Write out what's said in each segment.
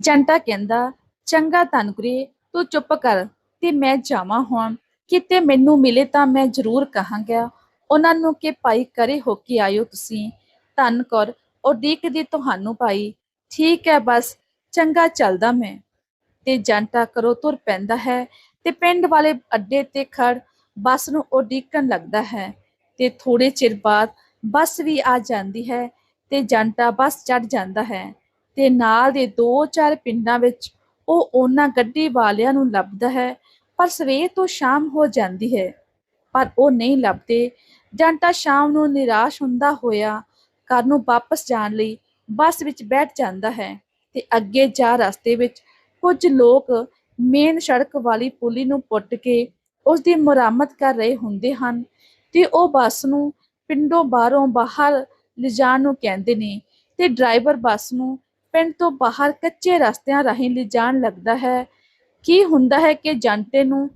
ਜੰਟਾ ਕਹਿੰਦਾ, ਚੰਗਾ ਧਨਗੁਰੇ ਤੂੰ ਚੁੱਪ ਕਰ ਤੇ ਮੈਂ ਜਾਵਾਂ ਹੁਣ। ਕਿਤੇ ਮੈਨੂੰ ਮਿਲੇ ਤਾਂ ਮੈਂ ਜ਼ਰੂਰ ਕਹਾਂਗਾ। ਉਹਨਾਂ ਨੂੰ ਕਿ ਭਾਈ ਕਰੇ ਹੋ ਕੇ ਆਇਓ ਤੁਸੀਂ। ਧੰਨ ਕੌਰ ਉਡੀਕਦੀ ਤੁਹਾਨੂੰ ਭਾਈ। ਠੀਕ ਹੈ ਬਸ, ਚੰਗਾ ਚੱਲਦਾ ਮੈਂ। ਤੇ ਜੰਟਾ ਕਰੋ ਤੁਰ ਪੈਂਦਾ ਹੈ ਤੇ ਪਿੰਡ ਵਾਲੇ ਅੱਡੇ ਤੇ ਖੜ ਬੱਸ ਨੂੰ ਉਡੀਕਣ ਲੱਗਦਾ ਹੈ। ਤੇ ਥੋੜੇ ਚਿਰ ਬਾਅਦ ਬੱਸ ਵੀ ਆ ਜਾਂਦੀ ਹੈ ਤੇ ਜੰਟਾ ਬੱਸ ਚੜ ਜਾਂਦਾ ਹੈ। ਤੇ ਨਾਲ ਦੇ ਦੋ ਚਾਰ ਪਿੰਡਾਂ ਵਿੱਚ ਉਹ ਉਹਨਾਂ ਗੱਡੀ ਵਾਲਿਆਂ ਨੂੰ ਲੱਭਦਾ ਹੈ, ਪਰ ਸਵੇਰ ਤੋਂ ਸ਼ਾਮ ਹੋ ਜਾਂਦੀ ਹੈ। ਪਰ ਉਹ ਨਹੀਂ ਲੱਭਦੇ। ਜੰਟਾ ਸ਼ਾਮ ਨੂੰ ਨਿਰਾਸ਼ ਹੁੰਦਾ ਹੋਇਆ, ਘਰ ਨੂੰ ਵਾਪਸ ਜਾਣ ਲਈ ਬੱਸ ਵਿੱਚ ਬੈਠ ਜਾਂਦਾ ਹੈ ਤੇ ਅੱਗੇ ਜਾ ਰਸਤੇ ਵਿੱਚ ਕੁਝ ਲੋਕ ਮੇਨ ਸੜਕ ਵਾਲੀ ਪੁਲੀ ਨੂੰ ਪੁੱਟ ਕੇ ਉਸ ਦੀ ਮੁਰੰਮਤ ਕਰ ਰਹੇ ਹੁੰਦੇ ਹਨ ਤੇ ਉਹ ਬੱਸ ਨੂੰ ਪਿੰਡੋਂ ਬਾਹਰੋਂ ਬਾਹਰ ਲਿਜਾਣ ਨੂੰ ਕਹਿੰਦੇ ਨੇ ਤੇ ਡਰਾਈਵਰ ਬੱਸ ਨੂੰ ਪਿੰਡ ਤੋਂ ਬਾਹਰ ਕੱਚੇ ਰਸਤਿਆਂ ਰਾਹੀਂ ਲਿਜਾਣ ਲੱਗਦਾ ਹੈ। ਕੀ ਹੁੰਦਾ ਹੈ ਕਿ ਜੰਟੇ ਨੂੰ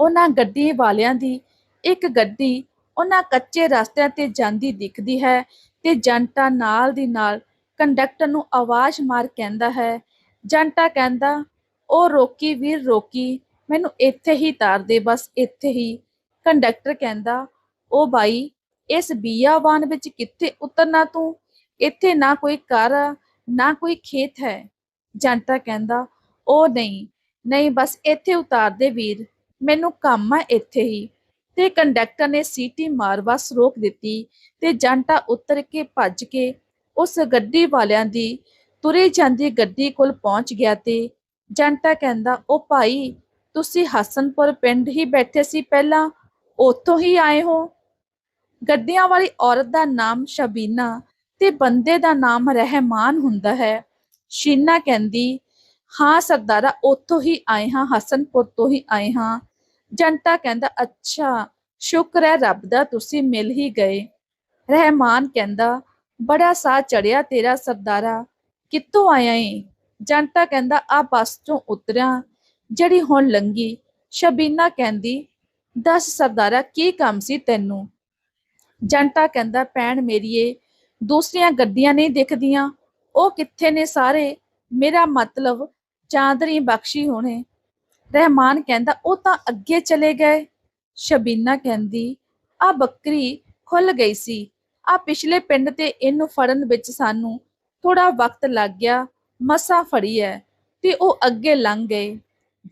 ਉਹਨਾਂ ਗੱਡੀ ਵਾਲਿਆਂ ਦੀ ਇੱਕ ਗੱਡੀ ਉਹਨਾਂ ਕੱਚੇ ਰਸਤਿਆਂ ਤੇ ਜਾਂਦੀ ਦਿਖਦੀ ਹੈ ਤੇ ਜੰਟਾ ਨਾਲ ਦੀ ਨਾਲ ਕੰਡਕਟਰ ਨੂੰ ਆਵਾਜ਼ ਮਾਰ ਕਹਿੰਦਾ ਹੈ। ਜੰਟਾ ਕਹਿੰਦਾ, ਉਹ ਰੋਕੀ ਵੀਰ ਰੋਕੀ, ਮੈਨੂੰ ਇੱਥੇ ਹੀ ਤਾਰ ਦੇ, ਬਸ ਇੱਥੇ ਹੀ। ਕੰਡਕਟਰ ਕਹਿੰਦਾ, ਉਹ ਬਾਈ, ਇਸ ਬੀਆਵਾਨ ਵਿੱਚ ਕਿੱਥੇ ਉਤਰਨਾ ਤੂੰ? ਇੱਥੇ ਨਾ ਕੋਈ ਘਰ ਨਾ ਕੋਈ ਖੇਤ ਹੈ। ਜੰਟਾ ਕਹਿੰਦਾ, ਉਹ ਨਹੀਂ ਨਹੀਂ, ਬਸ ਇੱਥੇ ਉਤਾਰ ਦੇ ਵੀਰ। ਮੈਨੂੰ ਕੰਮ ਆ ਇੱਥੇ ਹੀ। ਤੇ ਕੰਡਕਟਰ ਨੇ ਸੀਟੀ ਮਾਰ ਬੱਸ ਰੋਕ ਦਿੱਤੀ ਤੇ ਜੰਟਾ ਉਤਰ ਕੇ ਭੱਜ ਕੇ ਉਸ ਗੱਡੀ ਵਾਲਿਆਂ ਦੀ ਤੁਰੇ ਜਾਂਦੀ ਗੱਡੀ ਕੋਲ ਪਹੁੰਚ ਗਿਆ ਤੇ ਜੰਟਾ ਕਹਿੰਦਾ, ਉਹ ਭਾਈ, ਤੁਸੀਂ ਹਸਨਪੁਰ ਪਿੰਡ ਹੀ ਬੈਠੇ ਸੀ ਪਹਿਲਾਂ, ਉੱਥੋਂ ਹੀ ਆਏ ਹੋ? ਗੱਡੀਆਂ ਵਾਲੀ ਔਰਤ ਦਾ ਨਾਮ ਸ਼ਬੀਨਾ ਤੇ ਬੰਦੇ ਦਾ ਨਾਮ ਰਹਿਮਾਨ ਹੁੰਦਾ ਹੈ। ਸ਼ੀਨਾ ਕਹਿੰਦੀ, ਹਾਂ ਸਰਦਾਰਾ, ਉੱਥੋਂ ਹੀ ਆਏ ਹਾਂ, ਹਸਨਪੁਰ ਤੋਂ ਹੀ ਆਏ ਹਾਂ। ਜੰਟਾ ਕਹਿੰਦਾ, ਅੱਛਾ, ਸ਼ੁਕਰ ਹੈ ਰੱਬ ਦਾ, ਤੁਸੀਂ ਮਿਲ ਹੀ ਗਏ। ਰਹਿਮਾਨ ਕਹਿੰਦਾ, ਬੜਾ ਸਾਹ ਚੜਿਆ ਤੇਰਾ ਸਰਦਾਰਾ, ਕਿੱਥੋਂ ਆਇਆ ਏ? ਜੰਟਾ ਕਹਿੰਦਾ, ਆ ਬੱਸ ਤੋਂ ਉਤਰਿਆ, ਜਿਹੜੀ ਹੁਣ ਲੰਗੀ ਸ਼ਬੀਨਾ ਕਹਿੰਦੀ, ਦੱਸ ਸਰਦਾਰਾ, ਕੀ ਕੰਮ ਸੀ ਤੈਨੂੰ? ਜੰਟਾ ਕਹਿੰਦਾ, ਭੈਣ ਮੇਰੀਏ ਦੂਸਰੀਆਂ ਗੱਡੀਆਂ ਨਹੀਂ ਦਿਖਦੀਆਂ। ਉਹ ਕਿੱਥੇ ਨੇ ਸਾਰੇ? ਮੇਰਾ ਮਤਲਬ ਚਾਂਦਰੀ ਬਖਸ਼ੀ ਹੋਣੇ। ਰਹਿਮਾਨ ਕਹਿੰਦਾ, ਉਹ ਤਾਂ ਅੱਗੇ ਚਲੇ ਗਏ। ਸ਼ਬੀਨਾ ਕਹਿੰਦੀ, ਆ ਬੱਕਰੀ ਖੁੱਲ ਗਈ ਸੀ। ਆ ਪਿਛਲੇ ਪਿੰਡ ਤੇ ਇਹਨੂੰ ਫੜਨ ਵਿੱਚ ਸਾਨੂੰ ਥੋੜਾ ਵਕਤ ਲੱਗ ਗਿਆ। ਮਸਾਂ ਫੜੀ ਐ ਤੇ ਉਹ ਅੱਗੇ ਲੰਘ ਗਏ।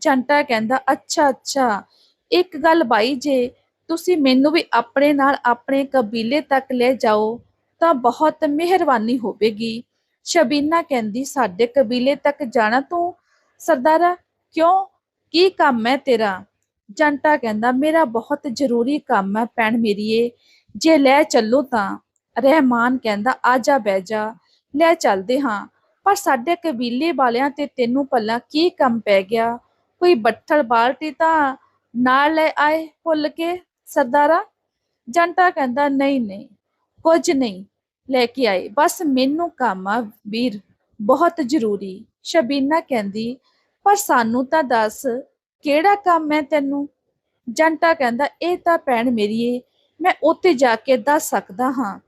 ਜੰਟਾ ਕਹਿੰਦਾ, ਅੱਛਾ ਅੱਛਾ, ਇੱਕ ਗੱਲ ਬਾਈ ਜੇ, ਤੁਸੀਂ ਮੈਨੂੰ ਵੀ ਆਪਣੇ ਨਾਲ ਆਪਣੇ ਕਬੀਲੇ ਤੱਕ ਲੈ ਜਾਓ। ਤਾਂ ਬਹੁਤ ਮਿਹਰਬਾਨੀ ਹੋਵੇਗੀ। ਸ਼ਬੀਨਾ ਕਹਿੰਦੀ, ਸਾਡੇ ਕਬੀਲੇ ਤੱਕ ਜਾਣਾ ਤੂੰ? ਸਰਦਾਰਾ, ਕਿਉਂ? ਕੀ ਕੰਮ ਹੈ ਤੇਰਾ? ਜੰਟਾ ਕਹਿੰਦਾ, ਮੇਰਾ ਬਹੁਤ ਜ਼ਰੂਰੀ ਕੰਮ ਹੈ ਭੈਣ ਮੇਰੀਏ ਜੇ ਲੈ ਚੱਲੋ ਤਾਂ? ਰਹਿਮਾਨ ਕਹਿੰਦਾ, ਆ ਜਾ, ਬਹਿ ਜਾ। ਲੈ ਚੱਲਦੇ ਹਾਂ। ਪਰ ਸਾਡੇ ਕਬੀਲੇ ਵਾਲਿਆਂ ਤੇ ਤੈਨੂੰ ਭਲਾ ਕੀ ਕੰਮ ਪੈ ਗਿਆ? ਕੋਈ ਬੱਠਲ ਬਾਲਟੀ ਤਾਂ ਨਾਲ ਲੈ ਆਏ ਭੁੱਲ ਕੇ, ਸਰਦਾਰਾ? ਜੰਟਾ ਕਹਿੰਦਾ, ਨਹੀਂ ਨਹੀਂ। ਕੁਝ ਨਹੀਂ ਲੈ ਕੇ ਆਏ। ਬਸ ਮੈਨੂੰ ਕੰਮ ਆ ਵੀਰ, ਬਹੁਤ ਜ਼ਰੂਰੀ। ਸ਼ਬੀਨਾ ਕਹਿੰਦੀ, ਪਰ ਸਾਨੂੰ ਤਾਂ ਦੱਸ, ਕਿਹੜਾ ਕੰਮ ਹੈ ਤੈਨੂੰ? ਜੰਟਾ ਕਹਿੰਦਾ, ਇਹ ਤਾਂ ਭੈਣ ਮੇਰੀਏ ਮੈਂ ਉੱਥੇ ਜਾ ਕੇ ਦੱਸ ਸਕਦਾ ਹਾਂ।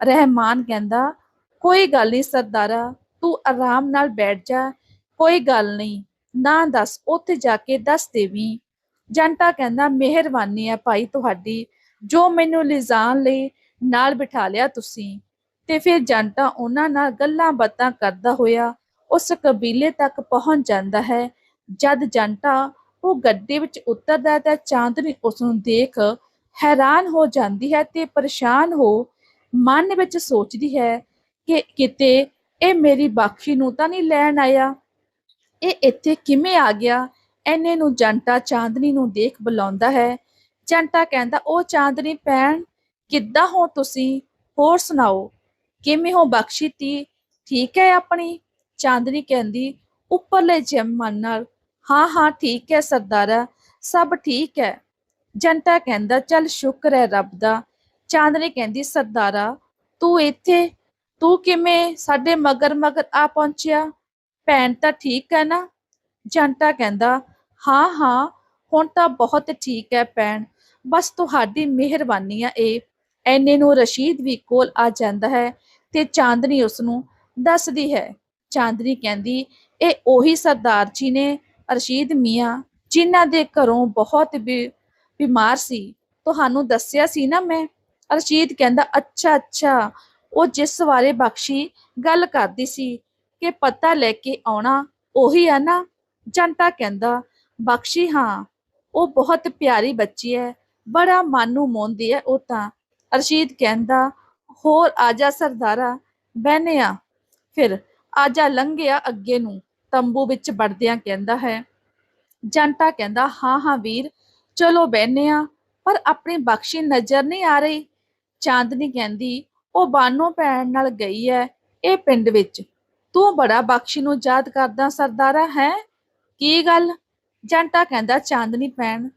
ਰਹਿਮਾਨ ਕਹਿੰਦਾ, ਕੋਈ ਗੱਲ ਨਹੀਂ ਸਰਦਾਰਾ, ਤੂੰ ਆਰਾਮ ਨਾਲ ਬੈਠ ਜਾ, ਕੋਈ ਗੱਲ ਨਹੀਂ, ਨਾ ਦੱਸ, ਉੱਥੇ ਜਾ ਕੇ ਦੱਸ ਦੇਵੀਂ। ਜੰਟਾ ਕਹਿੰਦਾ, ਮਿਹਰਬਾਨੀ ਹੈ ਭਾਈ ਤੁਹਾਡੀ, ਜੋ ਮੈਨੂੰ ਲਿਜਾਣ ਲਈ ਨਾਲ ਬਿਠਾ ਲਿਆ ਤੁਸੀਂ। ਤੇ ਫਿਰ ਜੰਟਾ ਉਹਨਾਂ ਨਾਲ ਗੱਲਾਂ ਬਾਤਾਂ ਕਰਦਾ ਹੋਇਆ ਉਸ ਕਬੀਲੇ ਤੱਕ ਪਹੁੰਚ ਜਾਂਦਾ ਹੈ। ਜਦ ਜੰਟਾ ਉਹ ਗੱਡੀ ਵਿੱਚ ਉਤਰਦਾ ਹੈ ਤਾਂ ਚਾਂਦਨੀ ਉਸ ਨੂੰ ਦੇਖ ਹੈਰਾਨ ਹੋ ਜਾਂਦੀ ਹੈ ਤੇ ਪਰੇਸ਼ਾਨ ਹੋ ਮਨ ਵਿੱਚ ਸੋਚਦੀ ਹੈ ਕਿ ਕਿਤੇ ਇਹ ਮੇਰੀ ਬਖਸ਼ੀ ਨੂੰ ਤਾਂ ਨਹੀਂ ਲੈਣ ਆਇਆ। ਇਹ ਇੱਥੇ ਕਿਵੇਂ ਆ ਗਿਆ? ਐਨੇ ਨੂੰ ਜੰਟਾ ਚਾਂਦਨੀ ਨੂੰ ਦੇਖ ਬੁਲਾਉਂਦਾ ਹੈ। ਜੰਟਾ ਕਹਿੰਦਾ, ਉਹ ਚਾਂਦਨੀ ਪੈਣ ਕਿੱਦਾਂ ਹੋ ਤੁਸੀਂ? ਹੋਰ ਸੁਣਾਓ। ਕਿਵੇਂ ਹੋ ਬਖਸ਼ੀ ਤੀ? ਠੀਕ ਹੈ ਆਪਣੀ? ਚਾਂਦਨੀ ਕਹਿੰਦੀ, ਉੱਪਰਲੇ ਜਮਨ ਨਾਲ। ਹਾਂ ਹਾਂ, ਠੀਕ ਹੈ ਸਰਦਾਰਾ, ਸਭ ਠੀਕ ਹੈ। ਜੰਟਾ ਕਹਿੰਦਾ, ਚੱਲ ਸ਼ੁਕਰ ਹੈ ਰੱਬ ਦਾ। ਚਾਂਦਨੀ ਕਹਿੰਦੀ, ਸਰਦਾਰਾ, ਤੂੰ ਇੱਥੇ, ਤੂੰ ਕਿਵੇਂ ਸਾਡੇ ਮਗਰ ਮਗਰ ਆ ਪਹੁੰਚਿਆ? ਭੈਣ ਤਾਂ ਠੀਕ ਹੈ ਨਾ? ਜੰਟਾ ਕਹਿੰਦਾ, ਹਾਂ ਹਾਂ, ਹੁਣ ਤਾਂ ਬਹੁਤ ਠੀਕ ਹੈ ਭੈਣ। ਬਸ ਤੁਹਾਡੀ ਮਿਹਰਬਾਨੀ ਆ ਇਹ। ਐਨੇ ਨੂੰ ਰਸ਼ੀਦ ਵੀ ਕੋਲ ਆ ਜਾਂਦਾ ਹੈ ਤੇ ਚਾਂਦਨੀ ਉਸ ਨੂੰ ਦੱਸਦੀ ਹੈ। ਚਾਂਦਨੀ ਕਹਿੰਦੀ, ਇਹ ਉਹੀ ਸਰਦਾਰ ਜੀ ਨੇ ਰਸ਼ੀਦ ਮੀਆਂ, ਜਿਨ੍ਹਾਂ ਦੇ ਘਰੋਂ ਬਹੁਤ ਬਿ- ਬਿਮਾਰ ਸੀ, ਤੁਹਾਨੂੰ ਦੱਸਿਆ ਸੀ ਨਾ ਮੈਂ? ਰਸ਼ੀਦ ਕਹਿੰਦਾ, ਅੱਛਾ ਅੱਛਾ, ਉਹ ਜਿਸ ਬਾਰੇ ਬਖਸ਼ੀ ਗੱਲ ਕਰਦੀ ਸੀ ਕਿ ਪਤਾ ਲੈ ਕੇ ਆਉਣਾ ਉਹੀ ਆ ਨਾ? ਜੰਟਾ ਕਹਿੰਦਾ, ਬਖਸ਼ੀ ਹਾਂ, ਉਹ ਬਹੁਤ ਪਿਆਰੀ ਬੱਚੀ ਹੈ, ਬੜਾ ਮਨ ਨੂੰ ਮੋਹਦੀ ਹੈ ਉਹ ਤਾਂ। ਅਰਸ਼ੀਦ ਕਹਿੰਦਾ, ਹੋਰ ਆਜਾ ਸਰਦਾਰਾ, ਬਹਿਨਿਆ। ਫਿਰ ਆਜਾ ਲੰਘਿਆ ਅੱਗੇ ਨੂੰ, ਤੰਬੂ ਵਿੱਚ ਵੜਦਿਆਂ ਕਹਿੰਦਾ ਹੈ। ਜੰਟਾ ਕਹਿੰਦਾ, ਹਾਂ ਹਾਂ ਵੀਰ, ਚਲੋ ਬਹਿਨਿਆ, ਪਰ ਆਪਣੀ ਬਖਸ਼ੀ ਨਜ਼ਰ ਨਹੀਂ ਆ ਰਹੀ। ਚਾਂਦਨੀ ਕਹਿੰਦੀ, ਉਹ ਬਾਨੋ ਭੈਣ ਨਾਲ ਗਈ ਹੈ ਇਹ ਪਿੰਡ ਵਿੱਚ। ਤੂੰ ਬੜਾ ਬਖਸ਼ੀ ਨੂੰ ਯਾਦ ਕਰਦਾ ਸਰਦਾਰਾ, ਹੈ? ਕੀ ਗੱਲ? ਜੰਟਾ ਕਹਿੰਦਾ, ਚਾਂਦਨੀ ਭੈਣ,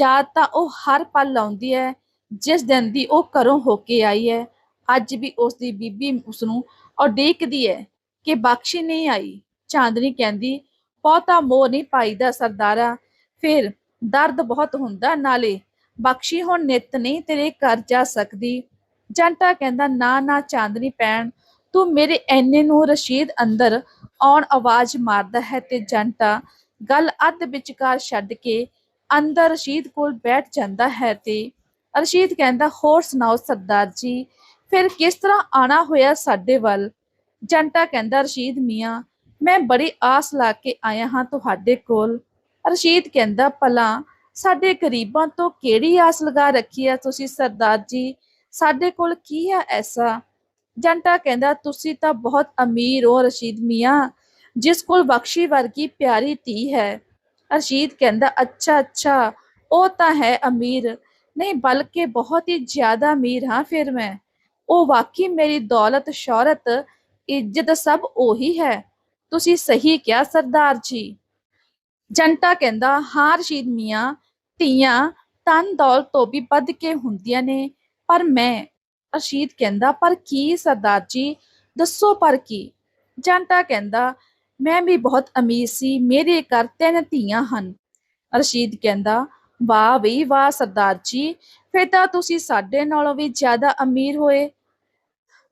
ਯਾਦ ਤਾਂ ਉਹ ਹਰ ਪਲ ਲਾਉਂਦੀ ਹੈ ਜਿਸ ਦਿਨ ਦੀ ਉਹ ਘਰੋਂ ਹੋ ਕੇ ਆਈ ਹੈ, ਅੱਜ ਵੀ ਉਸ ਦੀ ਬੀਬੀ ਉਸ ਨੂੰ ਉਡੀਕਦੀ ਹੈ ਕਿ ਬਖਸ਼ੀ ਨਹੀਂ ਆਈ। ਚਾਂਦਨੀ ਕਹਿੰਦੀ, ਬਹੁਤਾ ਮੋਹ ਨਹੀਂ ਪਾਈਦਾ ਸਰਦਾਰਾ, ਫਿਰ ਦਰਦ ਬਹੁਤ ਹੁੰਦਾ ਨਾਲੇ। ਬਖਸ਼ੀ ਹੁਣ ਨਿਤ ਨਹੀਂ ਤੇਰੇ ਘਰ ਜਾ ਸਕਦੀ। ਜੰਟਾ ਕਹਿੰਦਾ, ਨਾ ਨਾ ਚਾਂਦਨੀ ਪੈਣ ਤੂੰ ਮੇਰੇ ਐਨੇ ਨੂੰ ਰਸ਼ੀਦ ਅੰਦਰ ਆਉਣ ਆਵਾਜ਼ ਮਾਰਦਾ ਹੈ ਤੇ ਜੰਟਾ ਗੱਲ ਅੱਧ ਵਿਚਕਾਰ ਛੱਡ ਕੇ ਅੰਦਰ ਰਸ਼ੀਦ ਕੋਲ ਬੈਠ ਜਾਂਦਾ ਹੈ ਤੇ ਅਰਸ਼ੀਦ ਕਹਿੰਦਾ, ਹੋਰ ਸੁਣਾਓ ਸਰਦਾਰ ਜੀ, ਫਿਰ ਕਿਸ ਤਰ੍ਹਾਂ ਆਣਾ ਹੋਇਆ ਸਾਡੇ ਵੱਲ? ਜੰਟਾ ਕਹਿੰਦਾ ਰਸ਼ੀਦ ਮੀਆਂ, ਮੈਂ ਬੜੀ ਆਸ ਲਾ ਕੇ ਆਇਆ ਹਾਂ ਤੁਹਾਡੇ ਕੋਲ। ਰਸ਼ੀਦ ਕਹਿੰਦਾ, ਭਲਾ, ਸਾਡੇ ਗਰੀਬਾਂ ਤੋਂ ਕਿਹੜੀ ਆਸ ਲਗਾ ਰੱਖੀ ਹੈ ਤੁਸੀਂ ਸਰਦਾਰ ਜੀ? ਸਾਡੇ ਕੋਲ ਕੀ ਹੈ ਐਸਾ? ਜੰਟਾ ਕਹਿੰਦਾ, ਤੁਸੀਂ ਤਾਂ ਬਹੁਤ ਅਮੀਰ ਹੋ ਰਸ਼ੀਦ ਮੀਆਂ, ਜਿਸ ਕੋਲ ਬਖਸ਼ੀ ਵਰਗੀ ਪਿਆਰੀ ਧੀ ਹੈ। ਅਰਸ਼ੀਦ ਕਹਿੰਦਾ, ਅੱਛਾ ਅੱਛਾ, ਉਹ ਤਾਂ ਹੈ ਅਮੀਰ। ਨਹੀਂ ਬਲਕਿ ਬਹੁਤ ਹੀ ਜ਼ਿਆਦਾ ਅਮੀਰ ਹਾਂ ਫਿਰ ਮੈਂ ਉਹ ਵਾਕਈ ਮੇਰੀ ਦੌਲਤ ਸ਼ੌਹਰਤ ਇੱਜ਼ਤ ਸਭ ਉਹੀ ਹੈ ਤੁਸੀਂ ਸਹੀ ਕਿਹਾ ਸਰਦਾਰ ਜੀ ਜੰਟਾ ਕਹਿੰਦਾ ਹਾਂ ਰਸ਼ੀਦ ਮੀਆਂ ਧੀਆਂ ਤਨ ਦੌਲਤ ਤੋਂ ਵੀ ਵੱਧ ਕੇ ਹੁੰਦੀਆਂ ਨੇ ਪਰ ਮੈਂ ਰਸ਼ੀਦ ਕਹਿੰਦਾ ਪਰ ਕੀ ਸਰਦਾਰ ਜੀ ਦੱਸੋ ਪਰ ਕੀ ਜੰਟਾ ਕਹਿੰਦਾ ਮੈਂ ਵੀ ਬਹੁਤ ਅਮੀਰ ਸੀ ਮੇਰੇ ਘਰ ਤਿੰਨ ਧੀਆਂ ਹਨ ਰਸ਼ੀਦ ਕਹਿੰਦਾ ਵਾਹ ਬਈ ਵਾਹ ਸਰਦਾਰ ਜੀ, ਫਿਰ ਤਾਂ ਤੁਸੀਂ ਸਾਡੇ ਨਾਲੋਂ ਵੀ ਜ਼ਿਆਦਾ ਅਮੀਰ ਹੋਏ।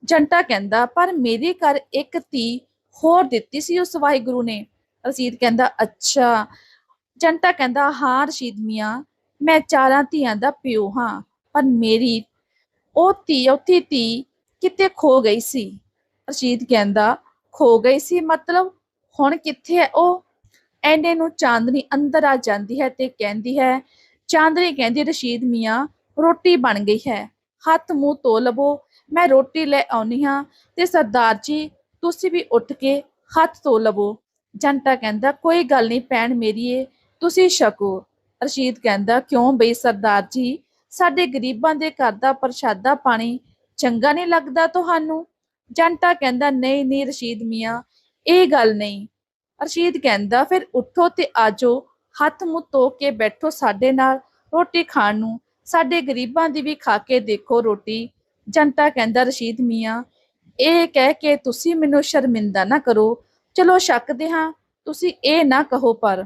ਜੰਟਾ ਕਹਿੰਦਾ, ਪਰ ਮੇਰੇ ਘਰ ਇੱਕ ਧੀ ਹੋਰ ਦਿੱਤੀ ਸੀ ਉਸ ਵਾਹਿਗੁਰੂ ਨੇ। ਰਸ਼ੀਦ ਕਹਿੰਦਾ, ਅੱਛਾ। ਜੰਟਾ ਕਹਿੰਦਾ, ਹਾਂ ਰਸ਼ੀਦ ਮੀਆਂ, ਮੈਂ ਚਾਰਾਂ ਧੀਆਂ ਦਾ ਪਿਓ ਹਾਂ, ਪਰ ਮੇਰੀ ਉਹ ਧੀ ਉੱਥੀ ਧੀ ਕਿਤੇ ਖੋ ਗਈ ਸੀ? ਰਸ਼ੀਦ ਕਹਿੰਦਾ, ਖੋ ਗਈ ਸੀ, ਮਤਲਬ ਹੁਣ ਕਿੱਥੇ ਹੈ ਉਹ? ਐਨੇ ਨੂੰ ਚਾਂਦਨੀ ਅੰਦਰ ਆ ਜਾਂਦੀ ਹੈ ਤੇ ਕਹਿੰਦੀ ਹੈ, ਚਾਂਦਨੀ ਕਹਿੰਦੀ, ਰਸ਼ੀਦ ਮੀਆਂ, ਰੋਟੀ ਬਣ ਗਈ ਹੈ। ਹੱਥ ਮੂੰਹ ਧੋ ਲਵੋ, ਮੈਂ ਰੋਟੀ ਲੈ ਆਉਣੀ ਹਾਂ ਤੇ ਸਰਦਾਰ ਜੀ, ਤੁਸੀਂ ਵੀ ਉੱਠ ਕੇ ਹੱਥ ਧੋ ਲਵੋ। ਜੰਟਾ ਕਹਿੰਦਾ, ਕੋਈ ਗੱਲ ਨਹੀਂ ਭੈਣ ਮੇਰੀਏ, ਤੁਸੀਂ ਛਕੋ। ਰਸ਼ੀਦ ਕਹਿੰਦਾ, ਕਿਉਂ ਬਈ ਸਰਦਾਰ ਜੀ, ਸਾਡੇ ਗਰੀਬਾਂ ਦੇ ਘਰ ਦਾ ਪ੍ਰਸ਼ਾਦਾ ਪਾਣੀ ਚੰਗਾ ਨਹੀਂ ਲੱਗਦਾ ਤੁਹਾਨੂੰ? ਜੰਟਾ ਕਹਿੰਦਾ, ਨਹੀਂ ਨਹੀਂ ਰਸ਼ੀਦ ਮੀਆਂ, ਇਹ ਗੱਲ ਨਹੀਂ। ਰਸ਼ੀਦ ਕਹਿੰਦਾ, ਫਿਰ ਉੱਠੋ ਤੇ ਆਜੋ ਹੱਥ ਮੂੰਹ ਧੋ ਕੇ ਬੈਠੋ ਸਾਡੇ ਨਾਲ। ਰੋਟੀ ਖਾਣ ਨੂੰ। ਸਾਡੇ ਗਰੀਬਾਂ ਦੀ ਵੀ ਖਾ ਕੇ ਦੇਖੋ ਰੋਟੀ। ਜੰਟਾ ਕਹਿੰਦਾ, ਰਸ਼ੀਦ ਮੀਆਂ, ਇਹ ਕਹਿ ਕੇ ਤੁਸੀਂ ਮੈਨੂੰ ਸ਼ਰਮਿੰਦਾ ਨਾ ਕਰੋ। ਚਲੋ ਸ਼ੱਕਦੇ ਹਾਂ। ਤੁਸੀਂ ਇਹ ਨਾ ਕਹੋ ਪਰ।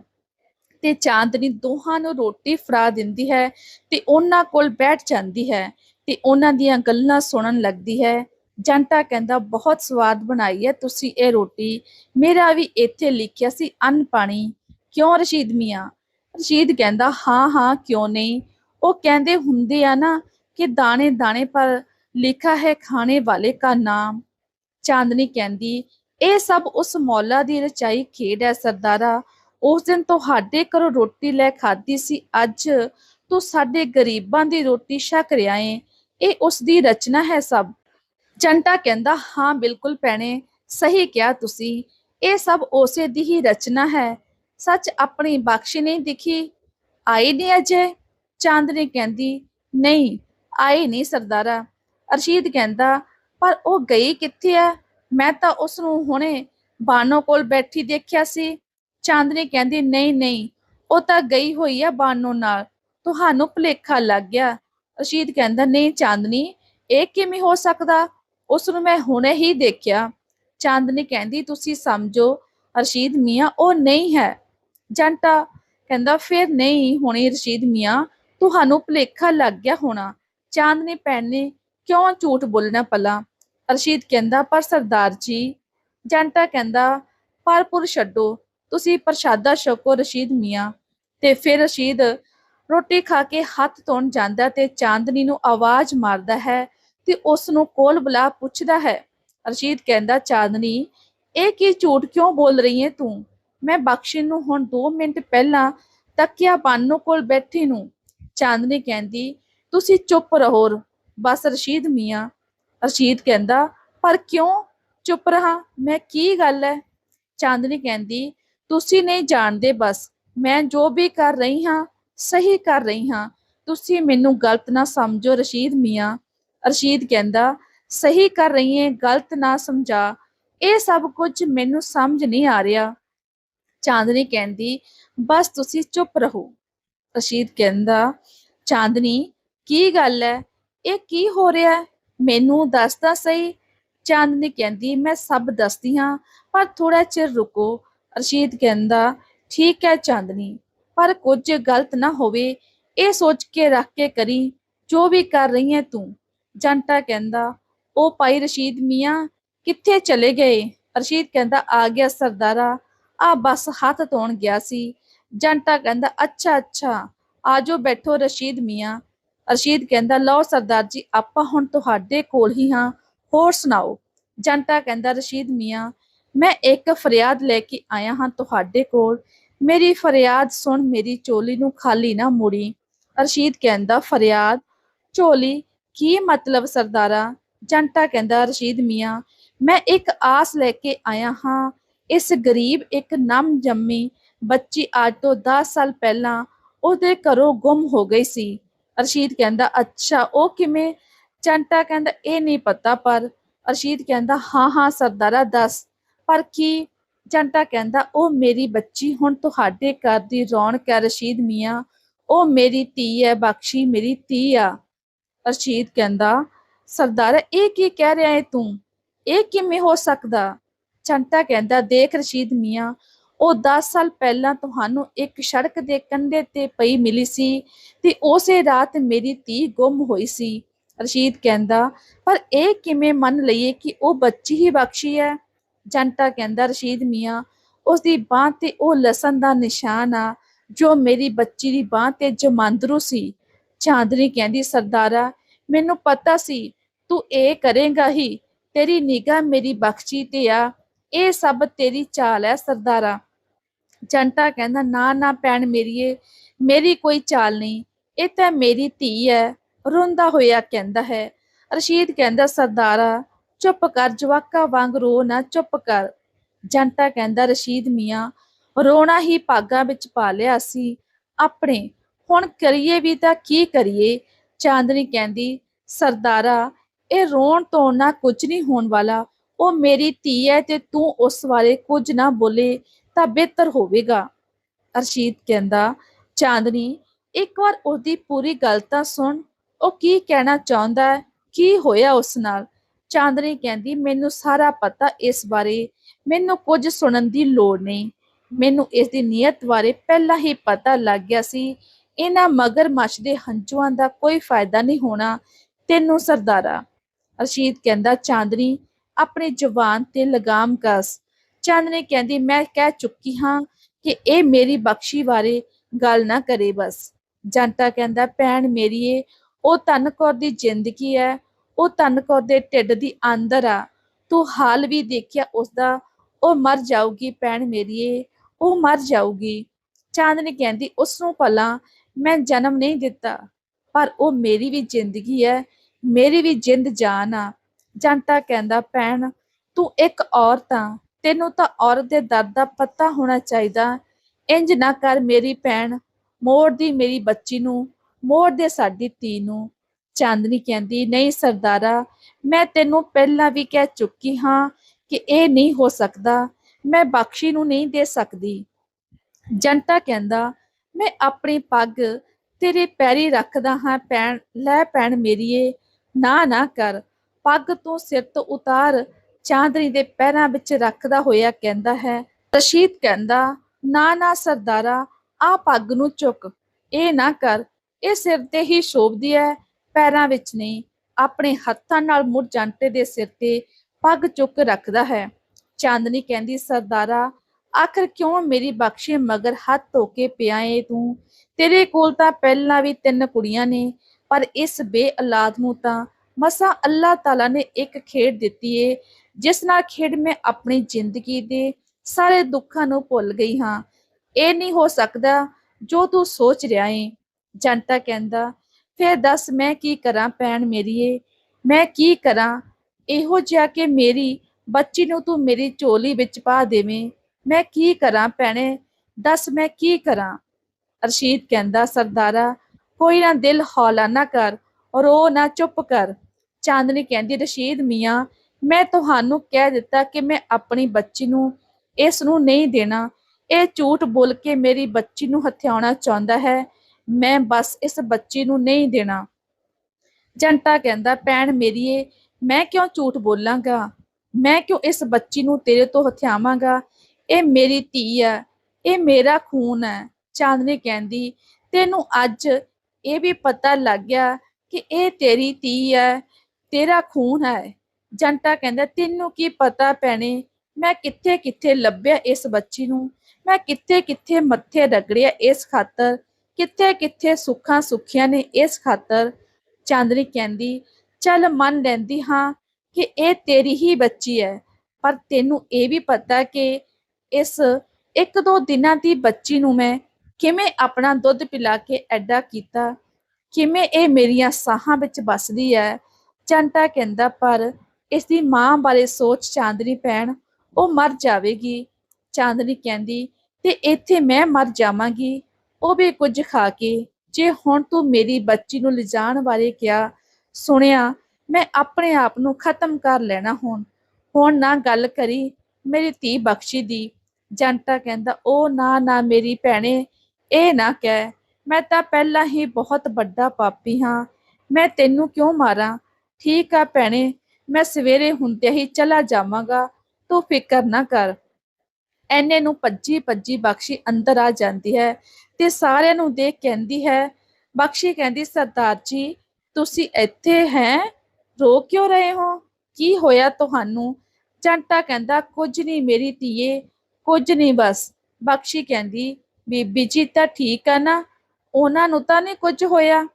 ਤੇ ਚਾਂਦਨੀ ਦੋਹਾਂ ਨੂੰ ਰੋਟੀ ਫਰਾ ਦਿੰਦੀ ਹੈ ਤੇ ਉਹਨਾਂ ਕੋਲ ਬੈਠ ਜਾਂਦੀ ਹੈ ਤੇ ਉਹਨਾਂ ਦੀਆਂ ਗੱਲਾਂ ਸੁਣਨ ਲੱਗਦੀ ਹੈ। ਜੰਟਾ ਕਹਿੰਦਾ ਬਹੁਤ ਸਵਾਦ ਬਣਾਈ ਹੈ, ਤੁਸੀਂ ਇਹ ਰੋਟੀ। ਮੇਰਾ ਵੀ ਇੱਥੇ ਲਿਖਿਆ ਸੀ ਅੰਨ ਪਾਣੀ ਕਿਉਂ ਰਸ਼ੀਦ ਮੀਆਂ? ਰਸ਼ੀਦ ਕਹਿੰਦਾ, ਹਾਂ ਹਾਂ, ਕਿਉਂ ਨਹੀਂ? ਉਹ ਕਹਿੰਦੇ ਹੁੰਦੇ ਆ ਨਾ ਕਿ ਦਾਣੇ ਦਾਣੇ, ਪਰ ਲਿਖਾ ਹੈ ਖਾਣੇ ਵਾਲੇ ਦਾ ਨਾਮ। ਚਾਂਦਨੀ ਕਹਿੰਦੀ, ਇਹ ਸਭ ਉਸ ਮੌਲਾ ਦੀ ਰਚਾਈ ਖੇਡ ਹੈ, ਸਰਦਾਰਾ। ਉਸ ਦਿਨ ਤੁਹਾਡੇ ਘਰੋਂ ਰੋਟੀ ਲੈ ਖਾਧੀ ਸੀ, ਅੱਜ ਤੂੰ ਸਾਡੇ ਗਰੀਬਾਂ ਦੀ ਰੋਟੀ ਛਕ ਰਿਹਾ ਏ। ਇਹ ਉਸ ਦੀ ਰਚਨਾ ਹੈ ਸਭ। ਚੰਟਾ ਕਹਿੰਦਾ, ਹਾਂ, ਬਿਲਕੁਲ ਭੈਣੇ, ਸਹੀ ਕਿਹਾ ਤੁਸੀਂ। ਇਹ ਸਭ ਉਸੇ ਦੀ ਹੀ ਰਚਨਾ ਹੈ। ਸੱਚ ਆਪਣੀ ਬਖਸ਼ੀ ਨਹੀਂ ਦਿਖੀ? ਆਈ ਨਹੀਂ ਅਜੇ? ਚਾਂਦਨੀ ਕਹਿੰਦੀ, ਨਹੀਂ, ਆਈ ਨਹੀਂ ਸਰਦਾਰਾ। ਅਰਸ਼ੀਦ ਕਹਿੰਦਾ, ਪਰ ਉਹ ਗਈ ਕਿੱਥੇ ਹੈ ਮੈਂ ਤਾਂ ਉਸ ਨੂੰ ਹੁਣੇ ਬਾਨੋ ਕੋਲ ਬੈਠੀ ਦੇਖਿਆ ਸੀ। ਚਾਂਦਨੀ ਕਹਿੰਦੀ, ਨਹੀਂ ਨਹੀਂ, ਉਹ ਤਾਂ ਗਈ ਹੋਈ ਹੈ ਬਾਨੋ ਨਾਲ। ਤੁਹਾਨੂੰ ਭੁਲੇਖਾ ਲੱਗ ਗਿਆ। ਰਸ਼ੀਦ ਕਹਿੰਦਾ, ਨਹੀਂ ਚਾਂਦਨੀ, ਇਹ ਕਿਵੇਂ ਹੋ ਸਕਦਾ? ਉਸ ਨੂੰ ਮੈਂ ਹੁਣੇ ਹੀ ਦੇਖਿਆ। ਚਾਂਦਨੀ ਕਹਿੰਦੀ, ਤੁਸੀਂ ਸਮਝੋ ਰਸ਼ੀਦ ਮੀਆਂ ਉਹ ਨਹੀਂ ਹੈ। ਜੰਟਾ ਕਹਿੰਦਾ, ਫਿਰ ਨਹੀਂ, ਹੋਣੀ ਰਸ਼ੀਦ ਮੀਆਂ, ਤੁਹਾਨੂੰ ਭੁਲੇਖਾ ਲੱਗ ਗਿਆ ਹੋਣਾ। ਚਾਂਦਨੀ ਭੈਣ ਨੇ ਕਿਉਂ ਝੂਠ ਬੋਲਣਾ ਪਲਾ ਰਸ਼ੀਦ ਕਹਿੰਦਾ, ਪਰ ਸਰਦਾਰ ਜੀ। ਜੰਟਾ ਕਹਿੰਦਾ, ਪਰ ਪੁਰ ਛੱਡੋ, ਤੁਸੀਂ ਪ੍ਰਸ਼ਾਦਾ ਛਕੋ ਰਸ਼ੀਦ ਮੀਆਂ। ਤੇ ਫਿਰ ਰਸ਼ੀਦ ਰੋਟੀ ਖਾ ਕੇ ਹੱਥ ਧੋਣ ਜਾਂਦਾ ਤੇ ਚਾਂਦਨੀ ਨੂੰ ਆਵਾਜ਼ ਮਾਰਦਾ ਹੈ ਤੇ ਉਸ ਨੂੰ ਕੋਲ ਬੁਲਾ ਪੁੱਛਦਾ ਹੈ। ਰਸ਼ੀਦ ਕਹਿੰਦਾ, ਚਾਂਦਨੀ, ਇਹ ਕੀ ਝੂਠ ਕਿਉਂ ਬੋਲ ਰਹੀ ਹੈ ਤੂੰ? ਮੈਂ ਬਖਸ਼ੀ ਨੂੰ ਹੁਣ 2 ਮਿੰਟ ਪਹਿਲਾਂ ਤੱਕਿਆ ਬਾਨੋ ਕੋਲ ਬੈਠੀ ਨੂੰ। ਚਾਂਦਨੀ ਕਹਿੰਦੀ, ਤੁਸੀਂ ਚੁੱਪ ਰਹੋ ਬਸ ਰਸ਼ੀਦ ਮੀਆਂ ਰਸ਼ੀਦ ਕਹਿੰਦਾ, ਪਰ ਕਿਉਂ ਚੁੱਪ ਰਹਾ? ਮੈਂ ਕੀ ਗੱਲ ਹੈ ਚਾਂਦਨੀ ਕਹਿੰਦੀ, ਤੁਸੀਂ ਨਹੀਂ ਜਾਣਦੇ ਬਸ, ਮੈਂ ਜੋ ਵੀ ਕਰ ਰਹੀ ਹਾਂ, ਸਹੀ ਕਰ ਰਹੀ ਹਾਂ। ਤੁਸੀਂ ਮੈਨੂੰ ਗਲਤ ਨਾ ਸਮਝੋ ਰਸ਼ੀਦ ਮੀਆਂ। ਰਸ਼ੀਦ ਕਹਿੰਦਾ, ਸਹੀ ਕਰ ਰਹੀ ਹੈ ਗਲਤ ਨਾ ਸਮਝਾ। ਇਹ ਸਭ ਕੁਝ ਮੈਨੂੰ ਸਮਝ ਨਹੀਂ ਆ ਰਿਹਾ। ਚਾਂਦਨੀ ਕਹਿੰਦੀ, ਬਸ ਤੁਸੀਂ ਚੁੱਪ ਰਹੋ। ਰਸ਼ੀਦ ਕਹਿੰਦਾ, ਚਾਂਦਨੀ, ਕੀ ਗੱਲ ਹੈ ਇਹ ਕੀ ਹੋ ਰਿਹਾ ਹੈ ਮੈਨੂੰ ਦੱਸ ਤਾਂ ਸਹੀ। ਚਾਂਦਨੀ ਕਹਿੰਦੀ, ਮੈਂ ਸਭ ਦੱਸਦੀ ਹਾਂ ਪਰ ਥੋੜਾ ਚਿਰ ਰੁਕੋ। ਰਸ਼ੀਦ ਕਹਿੰਦਾ, ਠੀਕ ਹੈ ਚਾਂਦਨੀ, ਪਰ ਕੁਝ ਗਲਤ ਨਾ ਹੋਵੇ। ਇਹ ਸੋਚ ਕੇ ਰੱਖ ਕੇ ਕਰੀ, ਜੋ ਵੀ ਕਰ ਰਹੀ ਹੈ ਤੂੰ। ਜੰਟਾ ਕਹਿੰਦਾ, ਉਹ ਭਾਈ ਰਸ਼ੀਦ ਮੀਆਂ ਕਿੱਥੇ ਚਲੇ ਗਏ? ਰਸ਼ੀਦ ਕਹਿੰਦਾ, ਆ ਗਿਆ ਸਰਦਾਰਾ, ਆ ਬਸ ਹੱਥ ਧੋਣ ਗਿਆ ਸੀ। ਜੰਟਾ ਕਹਿੰਦਾ, ਅੱਛਾ ਅੱਛਾ ਆਜੋ ਬੈਠੋ ਰਸ਼ੀਦ ਮੀਆਂ। ਰਸ਼ੀਦ ਕਹਿੰਦਾ, ਲਓ ਸਰਦਾਰ ਜੀ, ਆਪਾਂ ਹੁਣ ਤੁਹਾਡੇ ਕੋਲ ਹੀ ਹਾਂ, ਹੋਰ ਸੁਣਾਓ? ਜੰਟਾ ਕਹਿੰਦਾ, ਰਸ਼ੀਦ ਮੀਆਂ, ਮੈਂ ਇੱਕ ਫਰਿਆਦ ਲੈ ਕੇ ਆਇਆ ਹਾਂ ਤੁਹਾਡੇ ਕੋਲ। ਮੇਰੀ ਫਰਿਆਦ ਸੁਣ, ਮੇਰੀ ਚੋਲੀ ਨੂੰ ਖਾਲੀ ਨਾ ਮੁੜੀ। ਰਸ਼ੀਦ ਕਹਿੰਦਾ, ਫਰਿਆਦ? ਝੋਲੀ ਕੀ ਮਤਲਬ ਸਰਦਾਰਾ? ਜੰਟਾ ਕਹਿੰਦਾ, ਰਸ਼ੀਦ ਮੀਆਂ, ਮੈਂ ਇੱਕ ਆਸ ਲੈ ਕੇ ਆਇਆ ਹਾਂ। ਇਸ ਗਰੀਬ ਇੱਕ ਨਮ ਜੰਮੀ ਬੱਚੀ ਅੱਜ ਤੋਂ 10 ਸਾਲ ਪਹਿਲਾਂ ਉਹਦੇ ਘਰੋਂ ਗੁੰਮ ਹੋ ਗਈ ਸੀ। ਅਰਸ਼ੀਦ ਕਹਿੰਦਾ, ਅੱਛਾ, ਉਹ ਕਿਵੇਂ? ਜੰਟਾ ਕਹਿੰਦਾ, ਇਹ ਨਹੀਂ ਪਤਾ, ਪਰ ਅਰਸ਼ੀਦ ਕਹਿੰਦਾ, ਹਾਂ ਹਾਂ, ਸਰਦਾਰਾ, ਦੱਸ। ਪਰ ਕੀ? ਜੰਟਾ ਕਹਿੰਦਾ, ਉਹ ਮੇਰੀ ਬੱਚੀ, ਹੁਣ ਤੁਹਾਡੇ ਘਰ ਦੀ ਰੌਣਕ ਹੈ, ਰਸ਼ੀਦ ਮੀਆਂ। ਉਹ ਮੇਰੀ ਧੀ ਹੈ, ਬਖਸ਼ੀ ਮੇਰੀ ਧੀ ਆ। ਰਸ਼ੀਦ ਕਹਿੰਦਾ, ਸਰਦਾਰ, ਇਹ ਕੀ ਕਹਿ ਰਿਹਾ ਹੈ ਤੂੰ? ਇਹ ਕਿਵੇਂ ਹੋ ਸਕਦਾ? ਚੰਟਾ ਕਹਿੰਦਾ, ਦੇਖ ਰਸ਼ੀਦ ਮੀਆਂ, ਉਹ 10 ਸਾਲ ਪਹਿਲਾਂ ਤੁਹਾਨੂੰ ਇੱਕ ਸੜਕ ਦੇ ਕੰਢੇ ਤੇ ਪਈ ਮਿਲੀ ਸੀ ਤੇ ਉਸੇ ਰਾਤ ਮੇਰੀ ਧੀ ਗੁੰਮ ਹੋਈ ਸੀ। ਰਸ਼ੀਦ ਕਹਿੰਦਾ, ਪਰ ਇਹ ਕਿਵੇਂ ਮੰਨ ਲਈਏ ਕਿ ਉਹ ਬੱਚੀ ਹੀ ਬਖਸ਼ੀ ਹੈ? ਜੰਟਾ ਕਹਿੰਦਾ, ਰਸ਼ੀਦ ਮੀਆਂ ਉਸ ਦੀ ਬਾਹ ਤੇ ਉਹ ਲਸਣ ਦਾ ਨਿਸ਼ਾਨ ਆ, ਜੋ ਮੇਰੀ ਬੱਚੀ ਦੀ ਬਾਹ ਤੇ ਜਮਾਂਦਰੂ ਸੀ। ਚਾਂਦਨੀ ਕਹਿੰਦੀ, ਸਰਦਾਰਾ ਮੈਨੂੰ ਪਤਾ ਸੀ, ਤੂੰ ਇਹ ਕਰੇਗਾ ਹੀ। ਤੇਰੀ ਨਿਗਾਹ ਮੇਰੀ ਬਖਸ਼ੀ ਤੇ ਆ। ਇਹ ਸਭ ਤੇਰੀ ਚਾਲ ਹੈ ਸਰਦਾਰਾ। ਜੰਟਾ ਕਹਿੰਦਾ, ਨਾ ਨਾ ਪੈਣ ਮੇਰੀਏ, ਮੇਰੀ ਕੋਈ ਚਾਲ ਨਹੀਂ। ਇਹ ਤਾਂ ਮੇਰੀ ਧੀ ਹੈ ਰੋਂਦਾ ਹੋਇਆ ਕਹਿੰਦਾ ਹੈ। ਰਸ਼ੀਦ ਕਹਿੰਦਾ, ਸਰਦਾਰਾ, ਚੁੱਪ ਕਰ, ਜਵਾਕਾ ਵਾਂਗ ਰੋ ਨਾ, ਚੁੱਪ ਕਰ। ਜੰਟਾ ਕਹਿੰਦਾ, ਰਸ਼ੀਦ ਮੀਆਂ, ਰੋਣਾ ਹੀ ਭਾਗਾ ਵਿੱਚ ਪਾ ਲਿਆ ਸੀ। ਆਪਣੇ, ਹੁਣ ਕਰੀਏ ਵੀ ਤਾਂ ਕੀ ਕਰੀਏ? ਚਾਂਦਨੀ ਕਹਿੰਦੀ, ਸਰਦਾਰਾ, ਇਹ ਰੋਣ ਤੋਂ ਨਾ ਕੁਝ ਨਹੀਂ ਹੋਣ ਵਾਲਾ। ਉਹ ਮੇਰੀ ਧੀ ਹੈ ਤੇ ਤੂੰ ਉਸ ਬਾਰੇ ਕੁਝ ਨਾ ਬੋਲੇ ਤਾਂ ਬਿਹਤਰ ਹੋਵੇਗਾ। ਅਰਸ਼ੀਦ ਕਹਿੰਦਾ, ਚਾਂਦਨੀ, ਇੱਕ ਵਾਰ ਉਹਦੀ ਪੂਰੀ ਗੱਲ ਤਾਂ ਸੁਣ। ਉਹ ਕੀ ਕਹਿਣਾ ਚਾਹੁੰਦਾ ਹੈ ਕੀ ਹੋਇਆ ਉਸ ਨਾਲ? ਚਾਂਦਨੀ ਕਹਿੰਦੀ, ਮੈਨੂੰ ਸਾਰਾ ਪਤਾ ਇਸ ਬਾਰੇ। ਮੈਨੂੰ ਕੁਝ ਸੁਣਨ ਦੀ ਲੋੜ ਨਹੀਂ। ਮੈਨੂੰ ਇਸ ਦੀ ਨੀਅਤ ਬਾਰੇ ਪਹਿਲਾਂ ਹੀ ਪਤਾ ਲੱਗ ਗਿਆ ਸੀ ਇਹਨਾਂ ਮਗਰਮੱਛ ਦੇ ਹੰਝੂਆਂ ਦਾ ਕੋਈ ਫਾਇਦਾ ਨਹੀਂ ਹੋਣਾ, ਤੈਨੂੰ ਸਰਦਾਰਾ। ਰਸ਼ੀਦ ਕਹਿੰਦਾ, ਚਾਂਦਨੀ, ਆਪਣੇ ਜ਼ੁਬਾਨ ਤੇ ਲਗਾਮ ਕਸ। ਚਾਂਦਨੀ ਕਹਿੰਦੀ, ਮੈਂ ਕਹਿ ਚੁੱਕੀ ਹਾਂ ਕਿ ਇਹ ਮੇਰੀ ਬਖਸ਼ੀ ਬਾਰੇ ਗੱਲ ਨਾ ਕਰੇ ਬਸ। ਜੰਟਾ ਕਹਿੰਦਾ, ਭੈਣ ਮੇਰੀਏ, ਉਹ ਧਨ ਕੌਰ ਦੀ ਜ਼ਿੰਦਗੀ ਹੈ ਉਹ ਧਨ ਕੌਰ ਦੇ ਢਿੱਡ ਦੀ ਅੰਦਰ ਆ। ਤੂੰ ਹਾਲ ਵੀ ਦੇਖਿਆ ਉਸਦਾ, ਉਹ ਮਰ ਜਾਊਗੀ, ਭੈਣ ਮੇਰੀਏ, ਉਹ ਮਰ ਜਾਊਗੀ। ਚਾਂਦਨੀ ਕਹਿੰਦੀ ਉਸ ਨੂੰ ਭਲਾ ਮੈਂ ਜਨਮ ਨਹੀਂ ਦਿੱਤਾ, ਪਰ ਉਹ ਮੇਰੀ ਵੀ ਜ਼ਿੰਦਗੀ ਹੈ, ਮੇਰੀ ਵੀ ਜਿੰਦ ਜਾਨ ਆ। ਜੰਟਾ ਕਹਿੰਦਾ, ਭੈਣ, ਤੂੰ ਇੱਕ ਔਰਤ ਆ, ਤੈਨੂੰ ਤਾਂ ਔਰਤ ਦੇ ਦਰਦ ਦਾ ਪਤਾ ਹੋਣਾ ਚਾਹੀਦਾ। ਇੰਜ ਨਾ ਕਰ ਮੇਰੀ ਭੈਣ, ਮੋੜ ਦੀ ਮੇਰੀ ਬੱਚੀ ਨੂੰ, ਮੋੜ ਦੇ ਸਾਡੀ ਧੀ ਨੂੰ। ਚਾਂਦਨੀ ਕਹਿੰਦੀ, ਨਹੀਂ ਸਰਦਾਰਾ, ਮੈਂ ਤੈਨੂੰ ਪਹਿਲਾਂ ਵੀ ਕਹਿ ਚੁੱਕੀ ਹਾਂ ਕਿ ਇਹ ਨਹੀਂ ਹੋ ਸਕਦਾ, ਮੈਂ ਬਖਸ਼ੀ ਨੂੰ ਨਹੀਂ ਦੇ ਸਕਦੀ। ਜੰਟਾ ਕਹਿੰਦਾ ਮੈਂ ਆਪਣੀ ਪੱਗ ਤੇਰੇ ਪੈਰੀ ਰੱਖਦਾ ਹਾਂ ਪੈਣ ਲੈ ਪੈਣ ਮੇਰੀਏ, ਨਾ ਨਾ ਕਰ। ਪੱਗ ਤੋਂ ਸਿਰ ਤੋਂ ਉਤਾਰ ਚਾਂਦਨੀ ਦੇ ਪੈਰਾਂ ਵਿੱਚ ਰੱਖਦਾ ਹੋਇਆ ਕਹਿੰਦਾ ਹੈ, ਰਸ਼ੀਦ ਕਹਿੰਦਾ, ਨਾ ਨਾ ਸਰਦਾਰਾ, ਆ ਪੱਗ ਨੂੰ ਚੁੱਕ। ਇਹ ਨਾ ਕਰ, ਇਹ ਸਿਰ ਤੇ ਹੀ ਸ਼ੋਭਦੀ ਹੈ ਪੈਰਾਂ ਵਿੱਚ ਨਹੀਂ। ਆਪਣੇ ਹੱਥਾਂ ਨਾਲ ਮੁੜ ਜਾਂਟੇ ਦੇ ਸਿਰ ਤੇ ਪੱਗ ਚੁੱਕ ਰੱਖਦਾ ਹੈ। ਚਾਂਦਨੀ ਕਹਿੰਦੀ, ਸਰਦਾਰਾ ਆਖਰ ਕਿਉਂ ਮੇਰੀ ਬਖਸ਼ੇ ਮਗਰ ਹੱਥ ਧੋ ਕੇ ਪਿਆ ਏ ਤੂੰ? ਤੇਰੇ ਕੋਲ ਤਾਂ ਪਹਿਲਾਂ ਵੀ ਤਿੰਨ ਕੁੜੀਆਂ ਨੇ, ਪਰ ਇਸ ਬੇਔਲਾਦ ਨੂੰ ਤਾਂ ਮਸਾਂ ਅੱਲਾਹ ਤਾਲਾ ਨੇ ਇੱਕ ਖੇਡ ਦਿੱਤੀ ਏ, ਜਿਸ ਨਾਲ ਖੇਡ ਮੈਂ ਆਪਣੀ ਜ਼ਿੰਦਗੀ ਦੇ ਸਾਰੇ ਦੁੱਖਾਂ ਨੂੰ ਭੁੱਲ ਗਈ ਹਾਂ। ਇਹ ਨਹੀਂ ਹੋ ਸਕਦਾ ਜੋ ਤੂੰ ਸੋਚ ਰਿਹਾ ਏ। ਜਨਤਾ ਕਹਿੰਦਾ, ਫੇਰ ਦੱਸ ਮੈਂ ਕੀ ਕਰਾਂ ਭੈਣ ਮੇਰੀਏ ਮੈਂ ਕੀ ਕਰਾਂ? ਇਹੋ ਜਿਹਾ ਕਿ ਮੇਰੀ ਬੱਚੀ ਨੂੰ ਤੂੰ ਮੇਰੀ ਝੋਲੀ ਵਿੱਚ ਪਾ ਦੇਵੇਂ। ਮੈਂ ਕੀ ਕਰਾਂ ਭੈਣੇ? ਦੱਸ ਮੈਂ ਕੀ ਕਰਾਂ? ਅਰਸ਼ੀਦ ਕਹਿੰਦਾ, ਸਰਦਾਰਾ, ਕੋਈ ਨਾ ਦਿਲ ਹੌਲਾ ਨਾ ਕਰ ਰੋ ਨਾ ਚੁੱਪ ਕਰ। ਚਾਂਦਨੀ ਕਹਿੰਦੀ, ਰਸ਼ੀਦ ਮੀਆਂ, ਮੈਂ ਤੁਹਾਨੂੰ ਕਹਿ ਦਿੱਤਾ ਕਿ ਮੈਂ ਆਪਣੀ ਬੱਚੀ ਨੂੰ ਇਸ ਨੂੰ ਨਹੀਂ ਦੇਣਾ। ਇਹ ਝੂਠ ਬੋਲ ਕੇ ਮੇਰੀ ਬੱਚੀ ਨੂੰ ਹਥਿਆਉਣਾ ਚਾਹੁੰਦਾ ਹੈ। ਮੈਂ ਬਸ ਇਸ ਬੱਚੀ ਨੂੰ ਨਹੀਂ ਦੇਣਾ। ਜੰਟਾ ਕਹਿੰਦਾ, ਭੈਣ ਮੇਰੀਏ, ਮੈਂ ਕਿਉਂ ਝੂਠ ਬੋਲਾਂਗਾ? ਮੈਂ ਕਿਉਂ ਇਸ ਬੱਚੀ ਨੂੰ ਤੇਰੇ ਤੋਂ ਹਥਿਆਵਾਂਗਾ? ਇਹ ਮੇਰੀ ਧੀ ਹੈ, ਇਹ ਮੇਰਾ ਖੂਨ ਹੈ, ਚਾਂਦਨੀ ਕਹਿੰਦੀ, ਤੈਨੂੰ ਅੱਜ ਇਹ ਵੀ ਪਤਾ ਲੱਗ ਗਿਆ ਕਿ ਇਹ ਤੇਰੀ ਧੀ ਹੈ, ਤੇਰਾ ਖੂਨ ਹੈ। ਜੰਟਾ ਕਹਿੰਦਾ, ਤੈਨੂੰ ਕੀ ਪਤਾ ਭੈਣੇ, ਮੈਂ ਕਿੱਥੇ ਕਿੱਥੇ ਲੱਭਿਆ ਇਸ ਬੱਚੀ ਨੂੰ, ਮੈਂ ਕਿੱਥੇ ਕਿੱਥੇ ਮੱਥੇ ਰਗੜਿਆ ਇਸ ਖਾਤਰ, ਕਿੱਥੇ ਕਿੱਥੇ ਸੁੱਖਾਂ ਸੁੱਖੀਆਂ ਨੇ ਇਸ ਖਾਤਰ। ਚਾਂਦਨੀ ਕਹਿੰਦੀ, ਚੱਲ ਮੰਨ ਲੈਂਦੀ ਹਾਂ ਕਿ ਇਹ ਤੇਰੀ ਹੀ ਬੱਚੀ ਹੈ, ਪਰ ਤੈਨੂੰ ਇਹ ਵੀ ਪਤਾ ਕਿ ਇਸ ਇੱਕ ਦੋ ਦਿਨਾਂ ਦੀ ਬੱਚੀ ਨੂੰ ਮੈਂ ਕਿਵੇਂ ਆਪਣਾ ਦੁੱਧ ਪਿਲਾ ਕੇ ਐਡਾ ਕੀਤਾ? ਕਿਵੇਂ ਇਹ ਮੇਰੀਆਂ ਸਾਹਾਂ ਵਿੱਚ ਵੱਸਦੀ ਹੈ ਚੰਟਾ ਕਹਿੰਦਾ, ਪਰ ਇਸ ਦੀ ਮਾਂ ਬਾਰੇ ਸੋਚ ਚਾਂਦਨੀ ਪੈਣ ਉਹ ਮਰ ਜਾਵੇਗੀ। ਚਾਂਦਨੀ ਕਹਿੰਦੀ, ਤੇ ਇੱਥੇ ਮੈਂ ਮਰ ਜਾਵਾਂਗੀ। ਉਹ ਵੀ ਕੁਝ ਖਾ ਕੇ। ਜੇ ਹੁਣ ਤੂੰ ਮੇਰੀ ਬੱਚੀ ਨੂੰ ਲਿਜਾਣ ਬਾਰੇ ਕਿਹਾ, ਸੁਣਿਆ, ਮੈਂ ਆਪਣੇ ਆਪ ਨੂੰ ਖਤਮ ਕਰ ਲੈਣਾ ਹੁਣ। ਹੁਣ ਨਾ ਗੱਲ ਕਰੀ ਮੇਰੀ ਧੀ ਬਖਸ਼ੀ ਦੀ। ਜੰਟਾ ਕਹਿੰਦਾ, ਉਹ ਨਾ ਨਾ ਮੇਰੀ ਭੈਣੇ, ਇਹ ਨਾ ਕਹਿ। ਮੈਂ ਤਾਂ ਪਹਿਲਾਂ ਹੀ ਬਹੁਤ ਵੱਡਾ ਪਾਪੀ ਹਾਂ। ਮੈਂ ਤੈਨੂੰ ਕਿਉਂ ਮਾਰਾਂ? ਠੀਕ ਆ ਭੈਣੇ, ਮੈਂ ਸਵੇਰੇ ਹੁੰਦਿਆਂ ਹੀ ਚਲਾ ਜਾਵਾਂਗਾ। ਤੂੰ ਫਿਕਰ ਨਾ ਕਰ। ਐਨੇ ਨੂੰ ਭੱਜੀ ਭੱਜੀ ਬਖਸ਼ੀ ਅੰਦਰ ਆ ਜਾਂਦੀ ਹੈ ਤੇ ਸਾਰਿਆਂ ਨੂੰ ਦੇਖ ਕਹਿੰਦੀ ਹੈ, ਬਖਸ਼ੀ ਕਹਿੰਦੀ, ਸਰਦਾਰ ਜੀ, ਤੁਸੀਂ ਇੱਥੇ ਹੈ? ਰੋ ਕਿਉਂ ਰਹੇ ਹੋ? ਕੀ ਹੋਇਆ ਤੁਹਾਨੂੰ? ਜੰਟਾ ਕਹਿੰਦਾ, ਕੁਝ ਨਹੀਂ ਮੇਰੀ ਧੀਏ ਕੁਝ ਨਹੀਂ ਬਸ। ਬਖਸ਼ੀ ਕਹਿੰਦੀ, ਬੀਬੀ ਜੀ ਤਾਂ ਠੀਕ ਆ ਨਾ, ਉਹਨਾਂ ਨੂੰ ਤਾਂ ਨਹੀਂ ਕੁਝ ਹੋਇਆ?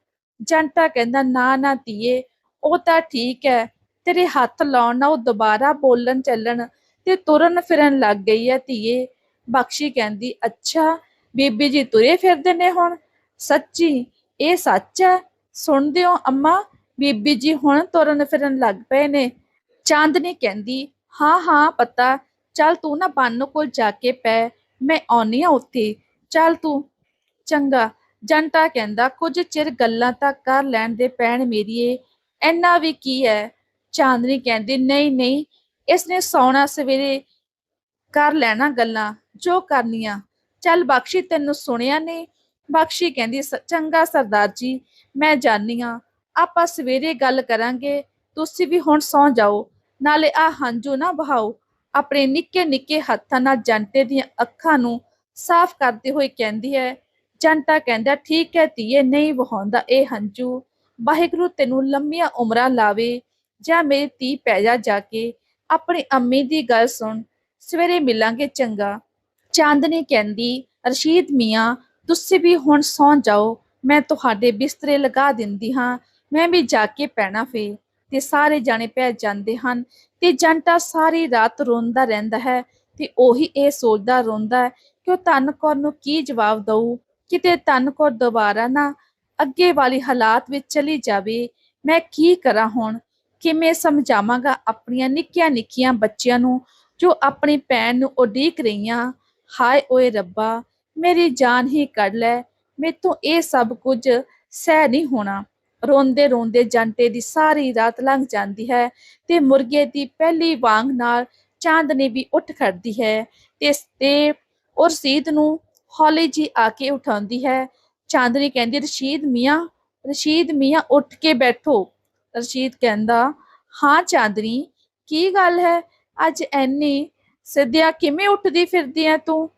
ਜੰਟਾ ਕਹਿੰਦਾ, ਨਾ ਨਾ ਧੀਏ, ਉਹ ਤਾਂ ਠੀਕ ਹੈ ਤੇਰੇ ਹੱਥ ਲਾਉਣ ਨਾਲ ਉਹ ਦੁਬਾਰਾ ਬੋਲਣ ਚੱਲਣ ਤੇ ਤੁਰਨ ਫਿਰਨ ਲੱਗ ਗਈ ਹੈ ਧੀਏ। ਬਖਸ਼ੀ ਕਹਿੰਦੀ, ਅੱਛਾ, ਬੀਬੀ ਜੀ ਤੁਰੇ ਫਿਰਦੇ ਨੇ ਹੁਣ। ਸੱਚੀ, ਇਹ ਸੱਚ ਹੈ ਸੁਣਦੇ ਹੋ ਅੰਮਾ, ਬੀਬੀ ਜੀ ਹੁਣ ਤੁਰਨ ਫਿਰਨ ਲੱਗ ਪਏ ਨੇ। ਚਾਂਦਨੀ ਕਹਿੰਦੀ, ਹਾਂ ਹਾਂ, ਪਤਾ ਚੱਲ ਤੂੰ ਨਾ ਬੰਨ ਕੋਲ ਜਾ ਕੇ ਪੈ, ਮੈਂ ਆਉਣੀ ਆ ਉੱਥੇ। ਚੱਲ ਤੂੰ, ਚੰਗਾ। ਜੰਟਾ ਕਹਿੰਦਾ, ਕੁਝ ਚਿਰ ਗੱਲਾਂ ਤਾਂ ਕਰ ਲੈਣ ਦੇ ਪੈਣ ਮੇਰੀਏ। ਐਨਾ ਵੀ ਕੀ ਹੈ? ਚਾਂਦਨੀ ਕਹਿੰਦੀ, ਨਹੀਂ ਨਹੀਂ, ਇਸਨੇ ਸੌਣਾ ਸਵੇਰੇ ਕਰ ਲੈਣਾ ਗੱਲਾਂ, ਜੋ ਕਰਨੀਆਂ। ਚੱਲ ਬਖਸ਼ੀ ਤੈਨੂੰ ਸੁਣਿਆ ਨੇ। ਬਖਸ਼ੀ ਕਹਿੰਦੀ, "ਸ- ਚੰਗਾ ਸਰਦਾਰ ਜੀ, ਮੈਂ ਜਾਣੀ ਆ ਆਪਾਂ ਸਵੇਰੇ ਗੱਲ ਕਰਾਂਗੇ। ਤੁਸੀਂ ਵੀ ਹੁਣ ਸੌਂ ਜਾਓ। ਨਾਲੇ ਆ ਹੰਝੂ ਨਾ ਬਹਾਓ ਆਪਣੇ ਨਿੱਕੇ ਨਿੱਕੇ ਹੱਥਾਂ ਨਾਲ ਜੰਟੇ ਦੀਆਂ ਅੱਖਾਂ ਨੂੰ ਸਾਫ਼ ਕਰਦੇ ਹੋਏ ਕਹਿੰਦੀ ਹੈ, ਜੰਟਾ ਕਹਿੰਦਾ, ਠੀਕ ਹੈ ਧੀਏ, ਨਹੀਂ ਵਹਾਉਂਦਾ ਇਹ ਹੰਝੂ। ਵਾਹਿਗੁਰੂ ਤੈਨੂੰ ਲੰਮੀਆਂ ਉਮਰਾਂ ਲਾਵੇ। ਜਾਂ ਮੇਰੀ ਧੀ ਪੈ ਜਾ ਜਾ ਕੇ। ਆਪਣੀ ਅੰਮੀ ਦੀ ਗੱਲ ਸੁਣ। ਸਵੇਰੇ ਮਿਲਾਂਗੇ ਚੰਗਾ। ਚਾਂਦਨੀ ਕਹਿੰਦੀ, ਰਸ਼ੀਦ ਮੀਆਂ, ਤੁਸੀਂ ਵੀ ਹੁਣ ਸੌਂ ਜਾਓ। ਮੈਂ ਤੁਹਾਡੇ ਬਿਸਤਰੇ ਲਗਾ ਦਿੰਦੀ ਹਾਂ। ਮੈਂ ਵੀ ਜਾ ਕੇ ਪੈਣਾ ਫੇ ਤੇ ਸਾਰੇ ਜਾਣੇ ਪੈ ਜਾਂਦੇ ਹਨ ਤੇ ਜੰਟਾ ਸਾਰੀ ਰਾਤ ਰੋਂਦਾ ਰਹਿੰਦਾ ਹੈ ਤੇ ਉਹੀ ਇਹ ਸੋਚਦਾ ਰੋਂਦਾ ਹੈ ਕਿ ਉਹ ਧੰਨ ਕੌਰ ਨੂੰ ਕੀ ਜਵਾਬ ਦਊ? ਕਿਤੇ ਧੰਨ ਕੌਰ ਦੁਬਾਰਾ ਨਾ ਅੱਗੇ ਵਾਲੀ ਹਾਲਾਤ ਵਿੱਚ ਚਲੀ ਜਾਵੇ। ਮੈਂ ਕੀ ਕਰਾਂ ਹੁਣ? ਕਿਵੇਂ ਸਮਝਾਵਾਂਗਾ ਆਪਣੀਆਂ ਨਿੱਕੀਆਂ ਨਿੱਕੀਆਂ ਬੱਚਿਆਂ ਨੂੰ ਜੋ ਆਪਣੀ ਭੈਣ ਨੂੰ ਉਡੀਕ ਰਹੀਆਂ? ਹਾਏ ਓਏ ਰੱਬਾ, ਮੇਰੀ ਜਾਨ ਹੀ ਕੱਢ ਲੈ। ਮੈਥੋਂ ਇਹ ਸਭ ਕੁਝ ਸਹਿ ਨਹੀਂ ਹੋਣਾ। ਰੋਂਦੇ ਰੋਂਦੇ ਜੰਟੇ ਦੀ ਸਾਰੀ ਰਾਤ ਲੰਘ ਜਾਂਦੀ ਹੈ ਤੇ ਮੁਰਗੇ ਦੀ ਪਹਿਲੀ ਵਾਂਗ ਨਾਲ ਚਾਂਦਨੀ ਵੀ ਉੱਠ ਖੜਦੀ ਹੈ ਤੇ ਤੇ ਉਹ ਰਸ਼ੀਦ ਨੂੰ ਹੌਲੀ ਜੀ ਆ ਕੇ ਉਠਾਉਂਦੀ ਹੈ। ਚਾਂਦਨੀ ਕਹਿੰਦੀ, ਰਸ਼ੀਦ ਮੀਆਂ ਰਸ਼ੀਦ ਮੀਆਂ, ਉੱਠ ਕੇ ਬੈਠੋ। ਰਸ਼ੀਦ ਕਹਿੰਦਾ, ਹਾਂ ਚਾਂਦਨੀ, ਕੀ ਗੱਲ ਹੈ? ਅੱਜ ਐਨੀ ਸਿੱਧਿਆ ਕਿਵੇਂ ਉੱਠਦੀ ਫਿਰਦੀ ਐ ਤੂੰ?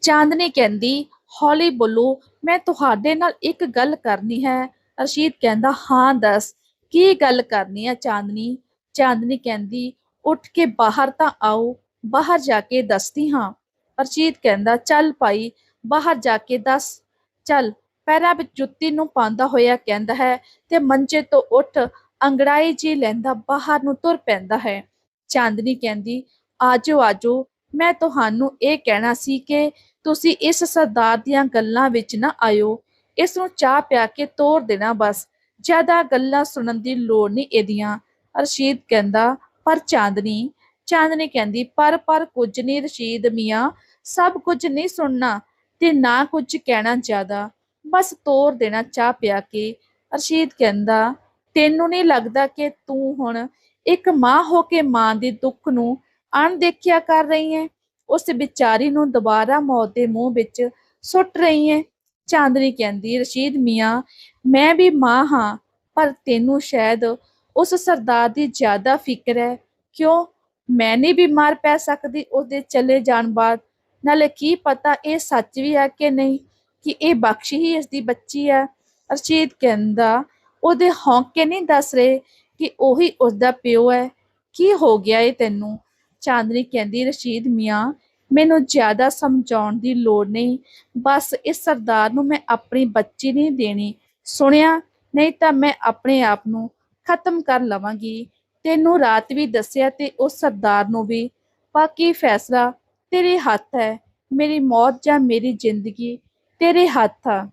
ਚਾਂਦਨੀ ਕਹਿੰਦੀ, ਹੌਲੀ ਬੋਲੋ, ਮੈਂ ਤੁਹਾਡੇ ਨਾਲ ਇੱਕ ਗੱਲ ਕਰਨੀ ਹੈ। ਅਰਸ਼ੀਦ ਕਹਿੰਦਾ, ਹਾਂ, ਦੱਸ, ਕੀ ਗੱਲ ਕਰਨੀ ਹੈ ਚਾਂਦਨੀ? ਚਾਂਦਨੀ ਕਹਿੰਦੀ, ਉੱਠ ਕੇ ਬਾਹਰ ਤਾਂ ਆਓ, ਬਾਹਰ ਜਾ ਕੇ ਦੱਸਦੀ ਹਾਂ। ਰਸ਼ੀਦ ਕਹਿੰਦਾ, ਚੱਲ ਭਾਈ, ਬਾਹਰ ਜਾ ਕੇ ਦੱਸ, ਚੱਲ। ਪੈਰਾਂ ਵਿੱਚ ਜੁੱਤੀ ਨੂੰ ਪਾਉਂਦਾ ਹੋਇਆ ਕਹਿੰਦਾ ਹੈ ਤੇ ਮੰਜੇ ਤੋਂ ਉੱਠ ਅੰਗੜਾਈ ਜੀ ਲੈਂਦਾ ਬਾਹਰ ਨੂੰ ਤੁਰ ਪੈਂਦਾ ਹੈ। ਚਾਂਦਨੀ ਕਹਿੰਦੀ, ਆਜੋ ਆਜੋ, ਮੈਂ ਤੁਹਾਨੂੰ ਇਹ ਕਹਿਣਾ ਸੀ ਕਿ ਤੁਸੀਂ ਇਸ ਸਰਦਾਰ ਦੀਆਂ ਗੱਲਾਂ ਵਿੱਚ ਨਾ ਆਇਓ। ਇਸ ਨੂੰ ਚਾਹ ਪਿਆ ਕੇ ਤੋਰ ਦੇਣਾ ਬਸ। ਜ਼ਿਆਦਾ ਗੱਲਾਂ ਸੁਣਨ ਦੀ ਲੋੜ ਨਹੀਂ ਇਹਦੀਆਂ। ਰਸ਼ੀਦ ਕਹਿੰਦਾ, ਪਰ ਚਾਂਦਨੀ? ਚਾਂਦਨੀ ਕਹਿੰਦੀ, ਪਰ ਪਰ ਕੁਝ ਨਹੀਂ ਰਸ਼ੀਦ ਮੀਆਂ, ਸਭ ਕੁਝ ਨਹੀਂ ਸੁਣਨਾ ਤੇ ਨਾ ਕੁਝ ਕਹਿਣਾ ਜ਼ਿਆਦਾ। ਬਸ ਤੋਰ ਦੇਣਾ ਚਾਹ ਪਿਆ ਕੇ। ਅਰਸ਼ੀਦ ਕਹਿੰਦਾ, ਤੈਨੂੰ ਨਹੀਂ ਲੱਗਦਾ ਕਿ ਤੂੰ ਹੁਣ ਇੱਕ ਮਾਂ ਹੋ ਕੇ ਮਾਂ ਦੇ ਦੁੱਖ ਨੂੰ ਅਣਦੇਖਿਆ ਕਰ ਰਹੀ ਹੈ? ਉਸ ਵਿਚਾਰੀ ਨੂੰ ਦੁਬਾਰਾ ਮੌਤ ਦੇ ਮੂੰਹ ਵਿੱਚ ਸੁੱਟ ਰਹੀ ਹੈ? ਚਾਂਦਨੀ ਕਹਿੰਦੀ, ਰਸ਼ੀਦ ਮੀਆਂ, ਮੈਂ ਵੀ ਮਾਂ ਹਾਂ, ਪਰ ਤੈਨੂੰ ਸ਼ਾਇਦ ਉਸ ਸਰਦਾਰ ਦੀ ਜ਼ਿਆਦਾ ਫਿਕਰ ਹੈ। ਕਿਉਂ? ਮੈਂ ਨਹੀਂ ਬਿਮਾਰ ਪੈ ਸਕਦੀ ਉਹਦੇ ਚਲੇ ਜਾਣ ਬਾਅਦ। ਨਾਲੇ ਕੀ ਪਤਾ ਇਹ ਸੱਚ ਵੀ ਹੈ ਕਿ ਨਹੀਂ, ਕਿ ਇਹ ਬਖਸ਼ੀ ਹੀ ਇਸ ਦੀ ਬੱਚੀ ਹੈ? ਰਸ਼ੀਦ ਕਹਿੰਦਾ, ਉਹਦੇ ਹੌਂਕੇ ਨਹੀਂ ਦੱਸ ਰਹੇ ਕਿ ਉਹੀ ਉਸਦਾ ਪਿਓ ਹੈ। ਕੀ ਹੋ ਗਿਆ ਏ ਤੈਨੂੰ? ਚਾਂਦਨੀ ਕਹਿੰਦੀ, ਰਸ਼ੀਦ ਮੀਆਂ ਮੈਨੂੰ ਜ਼ਿਆਦਾ ਸਮਝਾਉਣ ਦੀ ਲੋੜ ਨਹੀਂ। ਬਸ ਇਸ ਸਰਦਾਰ ਨੂੰ ਮੈਂ ਆਪਣੀ ਬੱਚੀ ਨਹੀਂ ਦੇਣੀ। ਸੁਣਿਆ? ਨਹੀਂ ਤਾਂ ਮੈਂ ਆਪਣੇ ਆਪ ਨੂੰ ਖਤਮ ਕਰ ਲਵਾਂਗੀ। ਤੈਨੂੰ ਰਾਤ ਵੀ ਦੱਸਿਆ ਤੇ ਉਸ ਸਰਦਾਰ ਨੂੰ ਵੀ। ਬਾਕੀ ਫੈਸਲਾ ਤੇਰੇ ਹੱਥ ਹੈ। ਮੇਰੀ ਮੌਤ ਜਾਂ ਮੇਰੀ ਜ਼ਿੰਦਗੀ ਤੇਰੇ ਹੱਥ ਆ।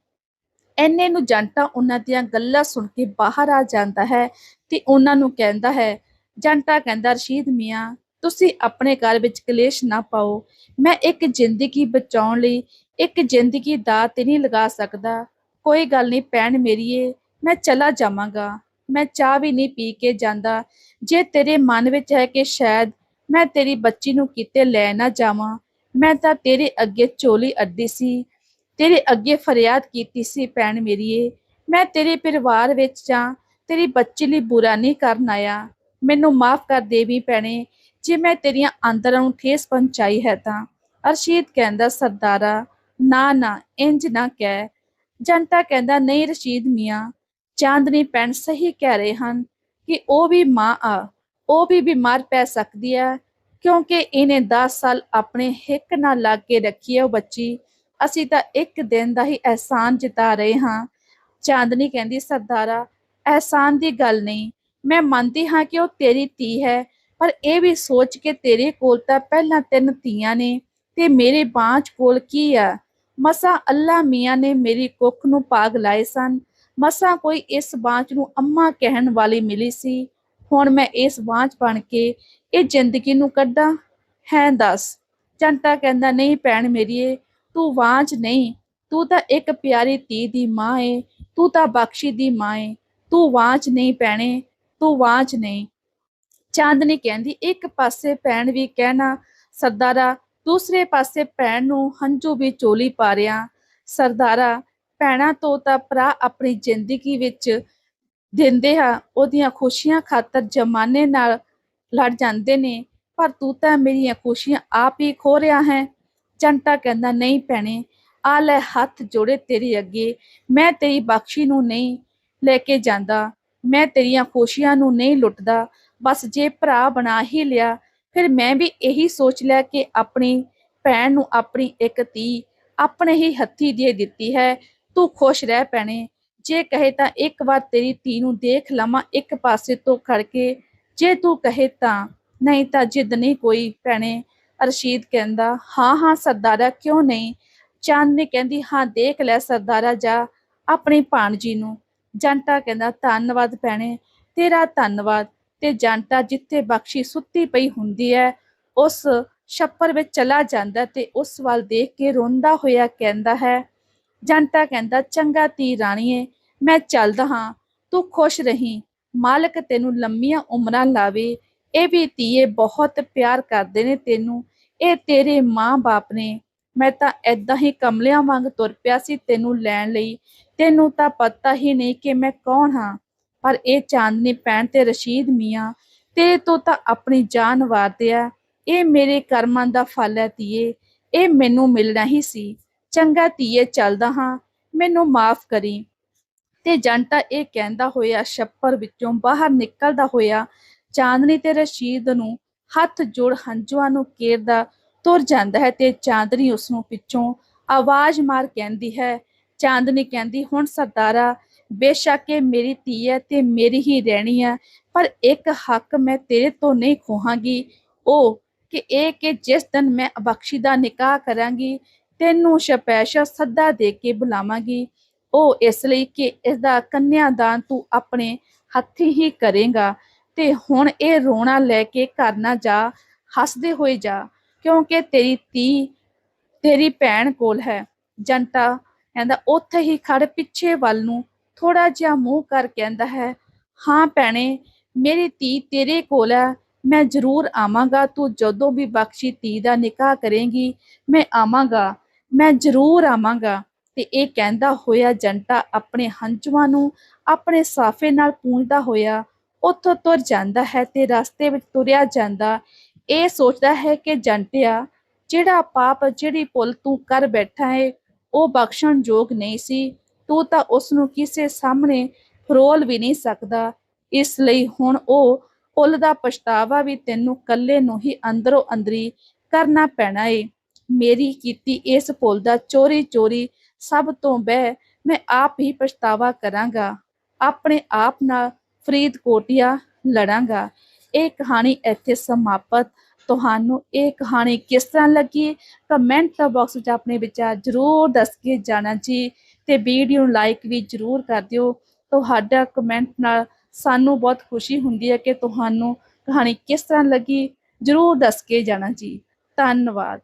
ਐਨੇ ਨੂੰ ਜੰਟਾ ਉਹਨਾਂ ਦੀਆਂ ਗੱਲਾਂ ਸੁਣ ਕੇ ਬਾਹਰ ਆ ਜਾਂਦਾ ਹੈ ਤੇ ਉਹਨਾਂ ਨੂੰ ਕਹਿੰਦਾ ਹੈ, ਜੰਟਾ ਕਹਿੰਦਾ, ਰਸ਼ੀਦ ਮੀਆਂ ਤੁਸੀਂ ਆਪਣੇ ਘਰ ਵਿੱਚ ਕਲੇਸ਼ ਨਾ ਪਾਓ। ਮੈਂ ਇੱਕ ਜ਼ਿੰਦਗੀ ਬਚਾਉਣ ਲਈ ਇੱਕ ਜ਼ਿੰਦਗੀ ਦਾ ਤੇ ਨਹੀਂ ਲਗਾ ਸਕਦਾ। ਕੋਈ ਗੱਲ ਨਹੀਂ ਭੈਣ ਮੇਰੀਏ, ਮੈਂ ਚਲਾ ਜਾਵਾਂਗਾ। ਮੈਂ ਚਾਹ ਵੀ ਨਹੀਂ ਪੀ ਕੇ ਜਾਂਦਾ। ਜੇ ਤੇਰੇ ਮਨ ਵਿੱਚ ਹੈ ਕਿ ਸ਼ਾਇਦ ਮੈਂ ਤੇਰੀ ਬੱਚੀ ਨੂੰ ਕਿਤੇ ਲੈ ਨਾ ਜਾਵਾਂ, ਮੈਂ ਤਾਂ ਤੇਰੇ ਅੱਗੇ ਚੋਲੀ ਅੱਡੀ ਸੀ। ਤੇਰੇ ਅੱਗੇ ਫਰਿਆਦ ਕੀਤੀ ਸੀ ਭੈਣ ਮੇਰੀਏ। ਮੈਂ ਤੇਰੇ ਪਰਿਵਾਰ ਵਿੱਚ ਜਾਂ ਤੇਰੀ ਬੱਚੀ ਲਈ ਬੁਰਾ ਨਹੀਂ ਕਰਨ ਆਇਆ। ਮੈਨੂੰ ਮਾਫ ਕਰ ਦੇਵੀ ਭੈਣੇ। ਜੇ ਮੈਂ ਤੇਰੀਆਂ ਅੰਦਰਾਂ ਨੂੰ ਠੇਸ ਪਹੁੰਚਾਈ ਹੈ ਤਾਂ ਅਰਸ਼ੀਦ ਕਹਿੰਦਾ, ਸਰਦਾਰਾ, ਨਾ ਨਾ, ਇੰਜ ਨਾ ਕਹਿ। ਜਨਤਾ ਕਹਿੰਦਾ, ਨਹੀਂ ਰਸ਼ੀਦ ਮੀਆਂ ਚਾਂਦਨੀ ਪੈਣ ਸਹੀ ਕਹਿ ਰਹੇ ਹਨ ਕਿ ਉਹ ਵੀ ਮਾਂ ਆ, ਉਹ ਵੀ ਬਿਮਾਰ ਪੈ ਸਕਦੀ ਹੈ ਕਿਉਂਕਿ ਇਹਨੇ 10 ਸਾਲ ਆਪਣੇ ਹਿੱਕ ਨਾਲ ਲਾ ਕੇ ਰੱਖੀ ਹੈ ਉਹ ਬੱਚੀ। ਅਸੀਂ ਤਾਂ ਇੱਕ ਦਿਨ ਦਾ ਹੀ ਅਹਿਸਾਨ ਜਿਤਾ ਰਹੇ ਹਾਂ। ਚਾਂਦਨੀ ਕਹਿੰਦੀ, ਸਰਦਾਰਾ, ਅਹਿਸਾਨ ਦੀ ਗੱਲ ਨਹੀਂ। ਮੈਂ ਮੰਨਦੀ ਹਾਂ ਕਿ ਉਹ ਤੇਰੀ ਧੀ ਹੈ ਪਰ ਇਹ ਵੀ ਸੋਚ ਕੇ ਤੇਰੇ ਕੋਲ ਤਾਂ ਪਹਿਲਾਂ ਤਿੰਨ ਧੀਆਂ ਨੇ ਤੇ ਮੇਰੇ ਬਾਂਝ ਕੋਲ ਕੀ ਆ? ਮਸਾ ਅੱਲਾ ਮੀਆਂ ਨੇ ਮੇਰੀ ਕੁੱਖ ਨੂੰ ਪਾਗ ਲਾਏ ਸਨ। ਮਸਾ ਕੋਈ ਇਸ ਬਾਂਝ ਨੂੰ ਅੰਮਾ ਕਹਿਣ ਵਾਲੀ ਮਿਲੀ ਸੀ। ਹੁਣ ਮੈਂ ਇਸ ਬਾਂਝ ਬਣ ਕੇ ਇਹ ਜ਼ਿੰਦਗੀ ਨੂੰ ਕੱਢਾਂ? ਹੈ ਦੱਸ ਚੰਟਾ ਕਹਿੰਦਾ, ਨਹੀਂ ਭੈਣ ਮੇਰੀਏ, ਤੂੰ ਵਾਂਝ ਨਹੀਂ। ਤੂੰ ਤਾਂ ਇੱਕ ਪਿਆਰੀ ਧੀ ਦੀ ਮਾਂ ਏ। ਤੂੰ ਤਾਂ ਬਖਸ਼ੀ ਦੀ ਮਾਂ ਏ। ਤੂੰ ਵਾਂਝ ਨਹੀਂ ਪੈਣੇ ਤੂੰ ਵਾਂਝ ਨਹੀਂ। ਚਾਂਦਨੀ ਕਹਿੰਦੀ, ਇੱਕ ਪਾਸੇ ਭੈਣ ਵੀ ਕਹਿਣਾ ਸਰਦਾਰਾ, ਦੂਸਰੇ ਪਾਸੇ ਭੈਣ ਨੂੰ ਹੰਝੂ ਵੀ ਚੋਲੀ ਪਾ ਰਿਆ ਸਰਦਾਰਾ, ਭੈਣਾਂ ਤੋਂ ਤਾਂ ਭਰਾ ਆਪਣੀ ਜ਼ਿੰਦਗੀ ਵਿੱਚ ਦਿੰਦੇ ਆ, ਉਹਦੀਆਂ ਖੁਸ਼ੀਆਂ ਖਾਤਰ ਜਮਾਨੇ ਨਾਲ ਲੜ ਜਾਂਦੇ ਨੇ। ਪਰ ਤੂੰ ਤਾਂ ਮੇਰੀਆਂ ਖੁਸ਼ੀਆਂ ਆਪ ਹੀ ਖੋ ਰਿਹਾ ਹੈ। ਚੰਟਾ ਕਹਿੰਦਾ, ਨਹੀਂ ਭੈਣੇ, ਆ ਲੈ ਹੱਥ ਜੋੜੇ ਤੇਰੀ ਅੱਗੇ। ਮੈਂ ਤੇਰੀ ਬਖਸ਼ੀ ਨੂੰ ਨਹੀਂ ਲੈ ਕੇ ਜਾਂਦਾ। ਮੈਂ ਤੇਰੀਆਂ ਖੁਸ਼ੀਆਂ ਨੂੰ ਨਹੀਂ ਲੁੱਟਦਾ। ਬਸ ਜੇ ਭਰਾ ਬਣਾ ਹੀ ਲਿਆ, ਫਿਰ ਮੈਂ ਵੀ ਇਹੀ ਸੋਚ ਲਿਆ ਕਿ ਆਪਣੀ ਭੈਣ ਨੂੰ ਆਪਣੀ ਇੱਕ ਧੀ ਆਪਣੇ ਹੀ ਹੱਥੀ ਦੇ ਦਿੱਤੀ ਹੈ, ਤੂੰ ਖੁਸ਼ ਰਹਿ ਪੈਣੇ ਜੇ ਕਹੇ ਤਾਂ ਇੱਕ ਵਾਰ ਤੇਰੀ ਧੀ ਨੂੰ ਦੇਖ ਲਵਾਂ ਇੱਕ ਪਾਸੇ ਤੋਂ ਖੜ ਕੇ, ਜੇ ਤੂੰ ਕਹੇ ਤਾਂ, ਨਹੀਂ ਤਾਂ ਜਿੱਦ ਨਹੀਂ ਕੋਈ ਭੈਣੇ। ਅਰਸ਼ੀਦ ਕਹਿੰਦਾ, ਹਾਂ ਹਾਂ, ਸਰਦਾਰਾ, ਕਿਉਂ ਨਹੀਂ? ਚੰਦ ਨੇ ਕਹਿੰਦੀ, ਹਾਂ, ਦੇਖ ਲੈ ਸਰਦਾਰਾ ਜਾ, ਆਪਣੀ ਭਾਣਜੀ ਨੂੰ। ਜੰਟਾ ਕਹਿੰਦਾ, ਧੰਨਵਾਦ ਭੈਣੇ, ਤੇਰਾ ਧੰਨਵਾਦ। ਤੇ ਜਨਤਾ ਜਿੱਥੇ ਬਖਸ਼ੀ ਸੁੱਤੀ ਪਈ ਹੁੰਦੀ ਹੈ, ਉਸ ਛੱਪਰ ਵਿੱਚ ਚਲਾ ਜਾਂਦਾ ਤੇ ਉਸ ਵੱਲ ਦੇਖ ਕੇ ਰੋਂਦਾ ਹੋਇਆ ਕਹਿੰਦਾ ਹੈ, ਜਨਤਾ ਕਹਿੰਦਾ, ਚੰਗਾ ਧੀ ਰਾਣੀਏ, ਮੈਂ ਚੱਲਦਾ ਹਾਂ, ਤੂੰ ਖੁਸ਼ ਰਹੀਂ, ਮਾਲਕ ਤੈਨੂੰ ਲੰਮੀਆਂ ਉਮਰਾਂ ਲਾਵੇ, ਇਹ ਵੀ ਧੀਏ ਬਹੁਤ ਪਿਆਰ ਕਰਦੇ ਨੇ ਤੈਨੂੰ, ਇਹ ਤੇਰੇ ਮਾਂ-ਬਾਪ ਨੇ, ਮੈਂ ਤਾਂ ਐਦਾਂ ਹੀ ਕਮਲਿਆਂ ਵਾਂਗ ਤੁਰ ਪਿਆ ਸੀ ਤੈਨੂੰ ਲੈਣ ਲਈ, ਤੈਨੂੰ ਤਾਂ ਪਤਾ ਹੀ ਨਹੀਂ ਕਿ ਮੈਂ ਕੌਣ ਹਾਂ ਪਰ ਇਹ ਚਾਂਦਨੀ ਪੈਣ ਤੇ ਰਸ਼ੀਦ ਮੀਆਂ ਤੇਰੇ ਤੋਂ ਤਾਂ ਆਪਣੀ ਜਾਨ ਵਾਰਦੇ ਆ ਇਹ ਮੇਰੇ ਕਰਮਾਂ ਦਾ ਫਲ ਹੈ ਧੀਏ। ਇਹ ਮੈਨੂੰ ਮਿਲਣਾ ਹੀ ਸੀ। ਚੰਗਾ ਧੀਏ, ਚੱਲਦਾ ਹਾਂ। ਮੈਨੂੰ ਮਾਫ ਕਰੀ। ਤੇ ਜੰਟਾ ਇਹ ਕਹਿੰਦਾ ਹੋਇਆ, ਛੱਪਰ ਵਿੱਚੋਂ ਬਾਹਰ ਨਿਕਲਦਾ ਹੋਇਆ, ਚਾਂਦਨੀ ਤੇ ਰਸ਼ੀਦ ਨੂੰ ਹੱਥ ਜੋੜ ਹੰਝੂਆਂ ਨੂੰ ਕੇਰਦਾ ਤੁਰ ਜਾਂਦਾ ਹੈ ਤੇ ਚਾਂਦਨੀ ਉਸ ਨੂੰ ਪਿੱਛੋਂ ਆਵਾਜ਼ ਮਾਰ ਕਹਿੰਦੀ ਹੈ, ਚਾਂਦਨੀ ਕਹਿੰਦੀ, ਹੁਣ ਸਰਦਾਰਾ ਬੇਸ਼ੱਕ ਇਹ ਮੇਰੀ ਧੀ ਹੈ ਤੇ ਮੇਰੀ ਹੀ ਰਹਿਣੀ ਹੈ, ਪਰ ਇੱਕ ਹੱਕ ਮੈਂ ਤੇਰੇ ਤੋਂ ਨਹੀਂ ਖੋਹਾਂਗੀ। ਉਹ ਕਿ ਇਹ ਕਿ ਜਿਸ ਦਿਨ ਮੈਂ ਬਖਸ਼ੀ ਦਾ ਨਿਕਾਹ ਕਰਾਂਗੀ, ਤੈਨੂੰ ਸਪੈਸ਼ਲ ਸੱਦਾ ਦੇ ਕੇ ਬੁਲਾਵਾਂਗੀ। ਉਹ ਇਸ ਲਈ ਕਿ ਇਸ ਦਾ ਕੰਨਿਆਦਾਨ ਤੂੰ ਆਪਣੇ ਹੱਥੀਂ ਹੀ ਕਰੇਗਾ ਤੇ ਹੁਣ ਇਹ ਰੋਣਾ ਲੈ ਕੇ ਘਰ ਨਾ ਜਾ, ਹੱਸਦੇ ਹੋਏ ਜਾ, ਕਿਉਂਕਿ ਤੇਰੀ ਧੀ ਤੇਰੀ ਭੈਣ ਕੋਲ ਹੈ। ਜੰਟਾ ਕਹਿੰਦਾ, ਉੱਥੇ ਹੀ ਖੜ ਪਿੱਛੇ ਵੱਲ ਨੂੰ ਥੋੜਾ ਜਿਹਾ ਮੂੰਹ ਕਰ ਕਹਿੰਦਾ ਹੈ, ਹਾਂ ਭੈਣੇ, ਮੇਰੀ ਧੀ ਤੇਰੇ ਕੋਲ ਹੈ ਮੈਂ ਜ਼ਰੂਰ ਆਵਾਂਗਾ, ਤੂੰ ਜਦੋਂ ਵੀ ਬਖਸ਼ੀ ਧੀ ਦਾ ਨਿਕਾਹ ਕਰੇਂਗੀ, ਮੈਂ ਆਵਾਂਗਾ, ਮੈਂ ਜ਼ਰੂਰ ਆਵਾਂਗਾ। ਤੇ ਇਹ ਕਹਿੰਦਾ ਹੋਇਆ ਜੰਟਾ ਆਪਣੇ ਹੰਝੂਆਂ ਨੂੰ ਆਪਣੇ ਸਾਫੇ ਨਾਲ ਪੂੰਝਦਾ ਹੋਇਆ ਉੱਥੋਂ ਤੁਰ ਜਾਂਦਾ ਹੈ ਤੇ ਰਸਤੇ ਵਿੱਚ ਤੁਰਿਆ ਜਾਂਦਾ। ਇਹ ਸੋਚਦਾ ਹੈ ਕਿ ਜੰਟਿਆ, ਜਿਹੜਾ ਪਾਪ, ਜਿਹੜੀ ਭੁੱਲ ਤੂੰ ਕਰ ਬੈਠਾ ਹੈ ਉਹ ਬਖਸ਼ਣ ਯੋਗ ਨਹੀਂ ਸੀ। ਤੂੰ ਤਾਂ ਉਸ ਨੂੰ ਕਿਸੇ ਸਾਹਮਣੇ ਫਰੋਲ ਵੀ ਨਹੀਂ ਸਕਦਾ। ਇਸ ਲਈ ਹੁਣ ਉਹ ਭੁੱਲ ਦਾ ਪਛਤਾਵਾ ਵੀ ਤੈਨੂੰ ਕੱਲੇ ਨੂੰ ਹੀ ਅੰਦਰੋਂ ਅੰਦਰੀ ਕਰਨਾ ਪੈਣਾ ਏ। ਮੇਰੀ ਕੀਤੀ ਇਸ ਭੁੱਲ ਦਾ ਚੋਰੀ ਚੋਰੀ ਸਭ ਤੋਂ ਬਹਿ ਮੈਂ ਆਪ ਹੀ ਪਛਤਾਵਾ ਕਰਾਂਗਾ। ਆਪਣੇ ਆਪ ਨਾਲ ਫਰੀਦਕੋਟੀਆ ਲੜਾਂਗਾ। ਇਹ ਕਹਾਣੀ ਇੱਥੇ ਸਮਾਪਤ। ਤੁਹਾਨੂੰ ਇਹ ਕਹਾਣੀ ਕਿਸ ਤਰ੍ਹਾਂ ਲੱਗੀ? ਕਮੈਂਟ ਬਾਕਸ ਵਿੱਚ ਆਪਣੇ ਵਿਚਾਰ ਜ਼ਰੂਰ ਦੱਸ ਕੇ ਜਾਣਾ ਜੀ। ਤੇ ਵੀਡੀਓ ਨੂੰ ਲਾਈਕ ਵੀ ਜ਼ਰੂਰ ਕਰ ਦਿਓ। ਤੁਹਾਡਾ ਕਮੈਂਟ ਨਾਲ ਸਾਨੂੰ ਬਹੁਤ ਖੁਸ਼ੀ ਹੁੰਦੀ ਹੈ ਕਿ ਤੁਹਾਨੂੰ ਕਹਾਣੀ ਕਿਸ ਤਰ੍ਹਾਂ ਲੱਗੀ, ਜ਼ਰੂਰ ਦੱਸ ਕੇ ਜਾਣਾ ਜੀ। ਧੰਨਵਾਦ।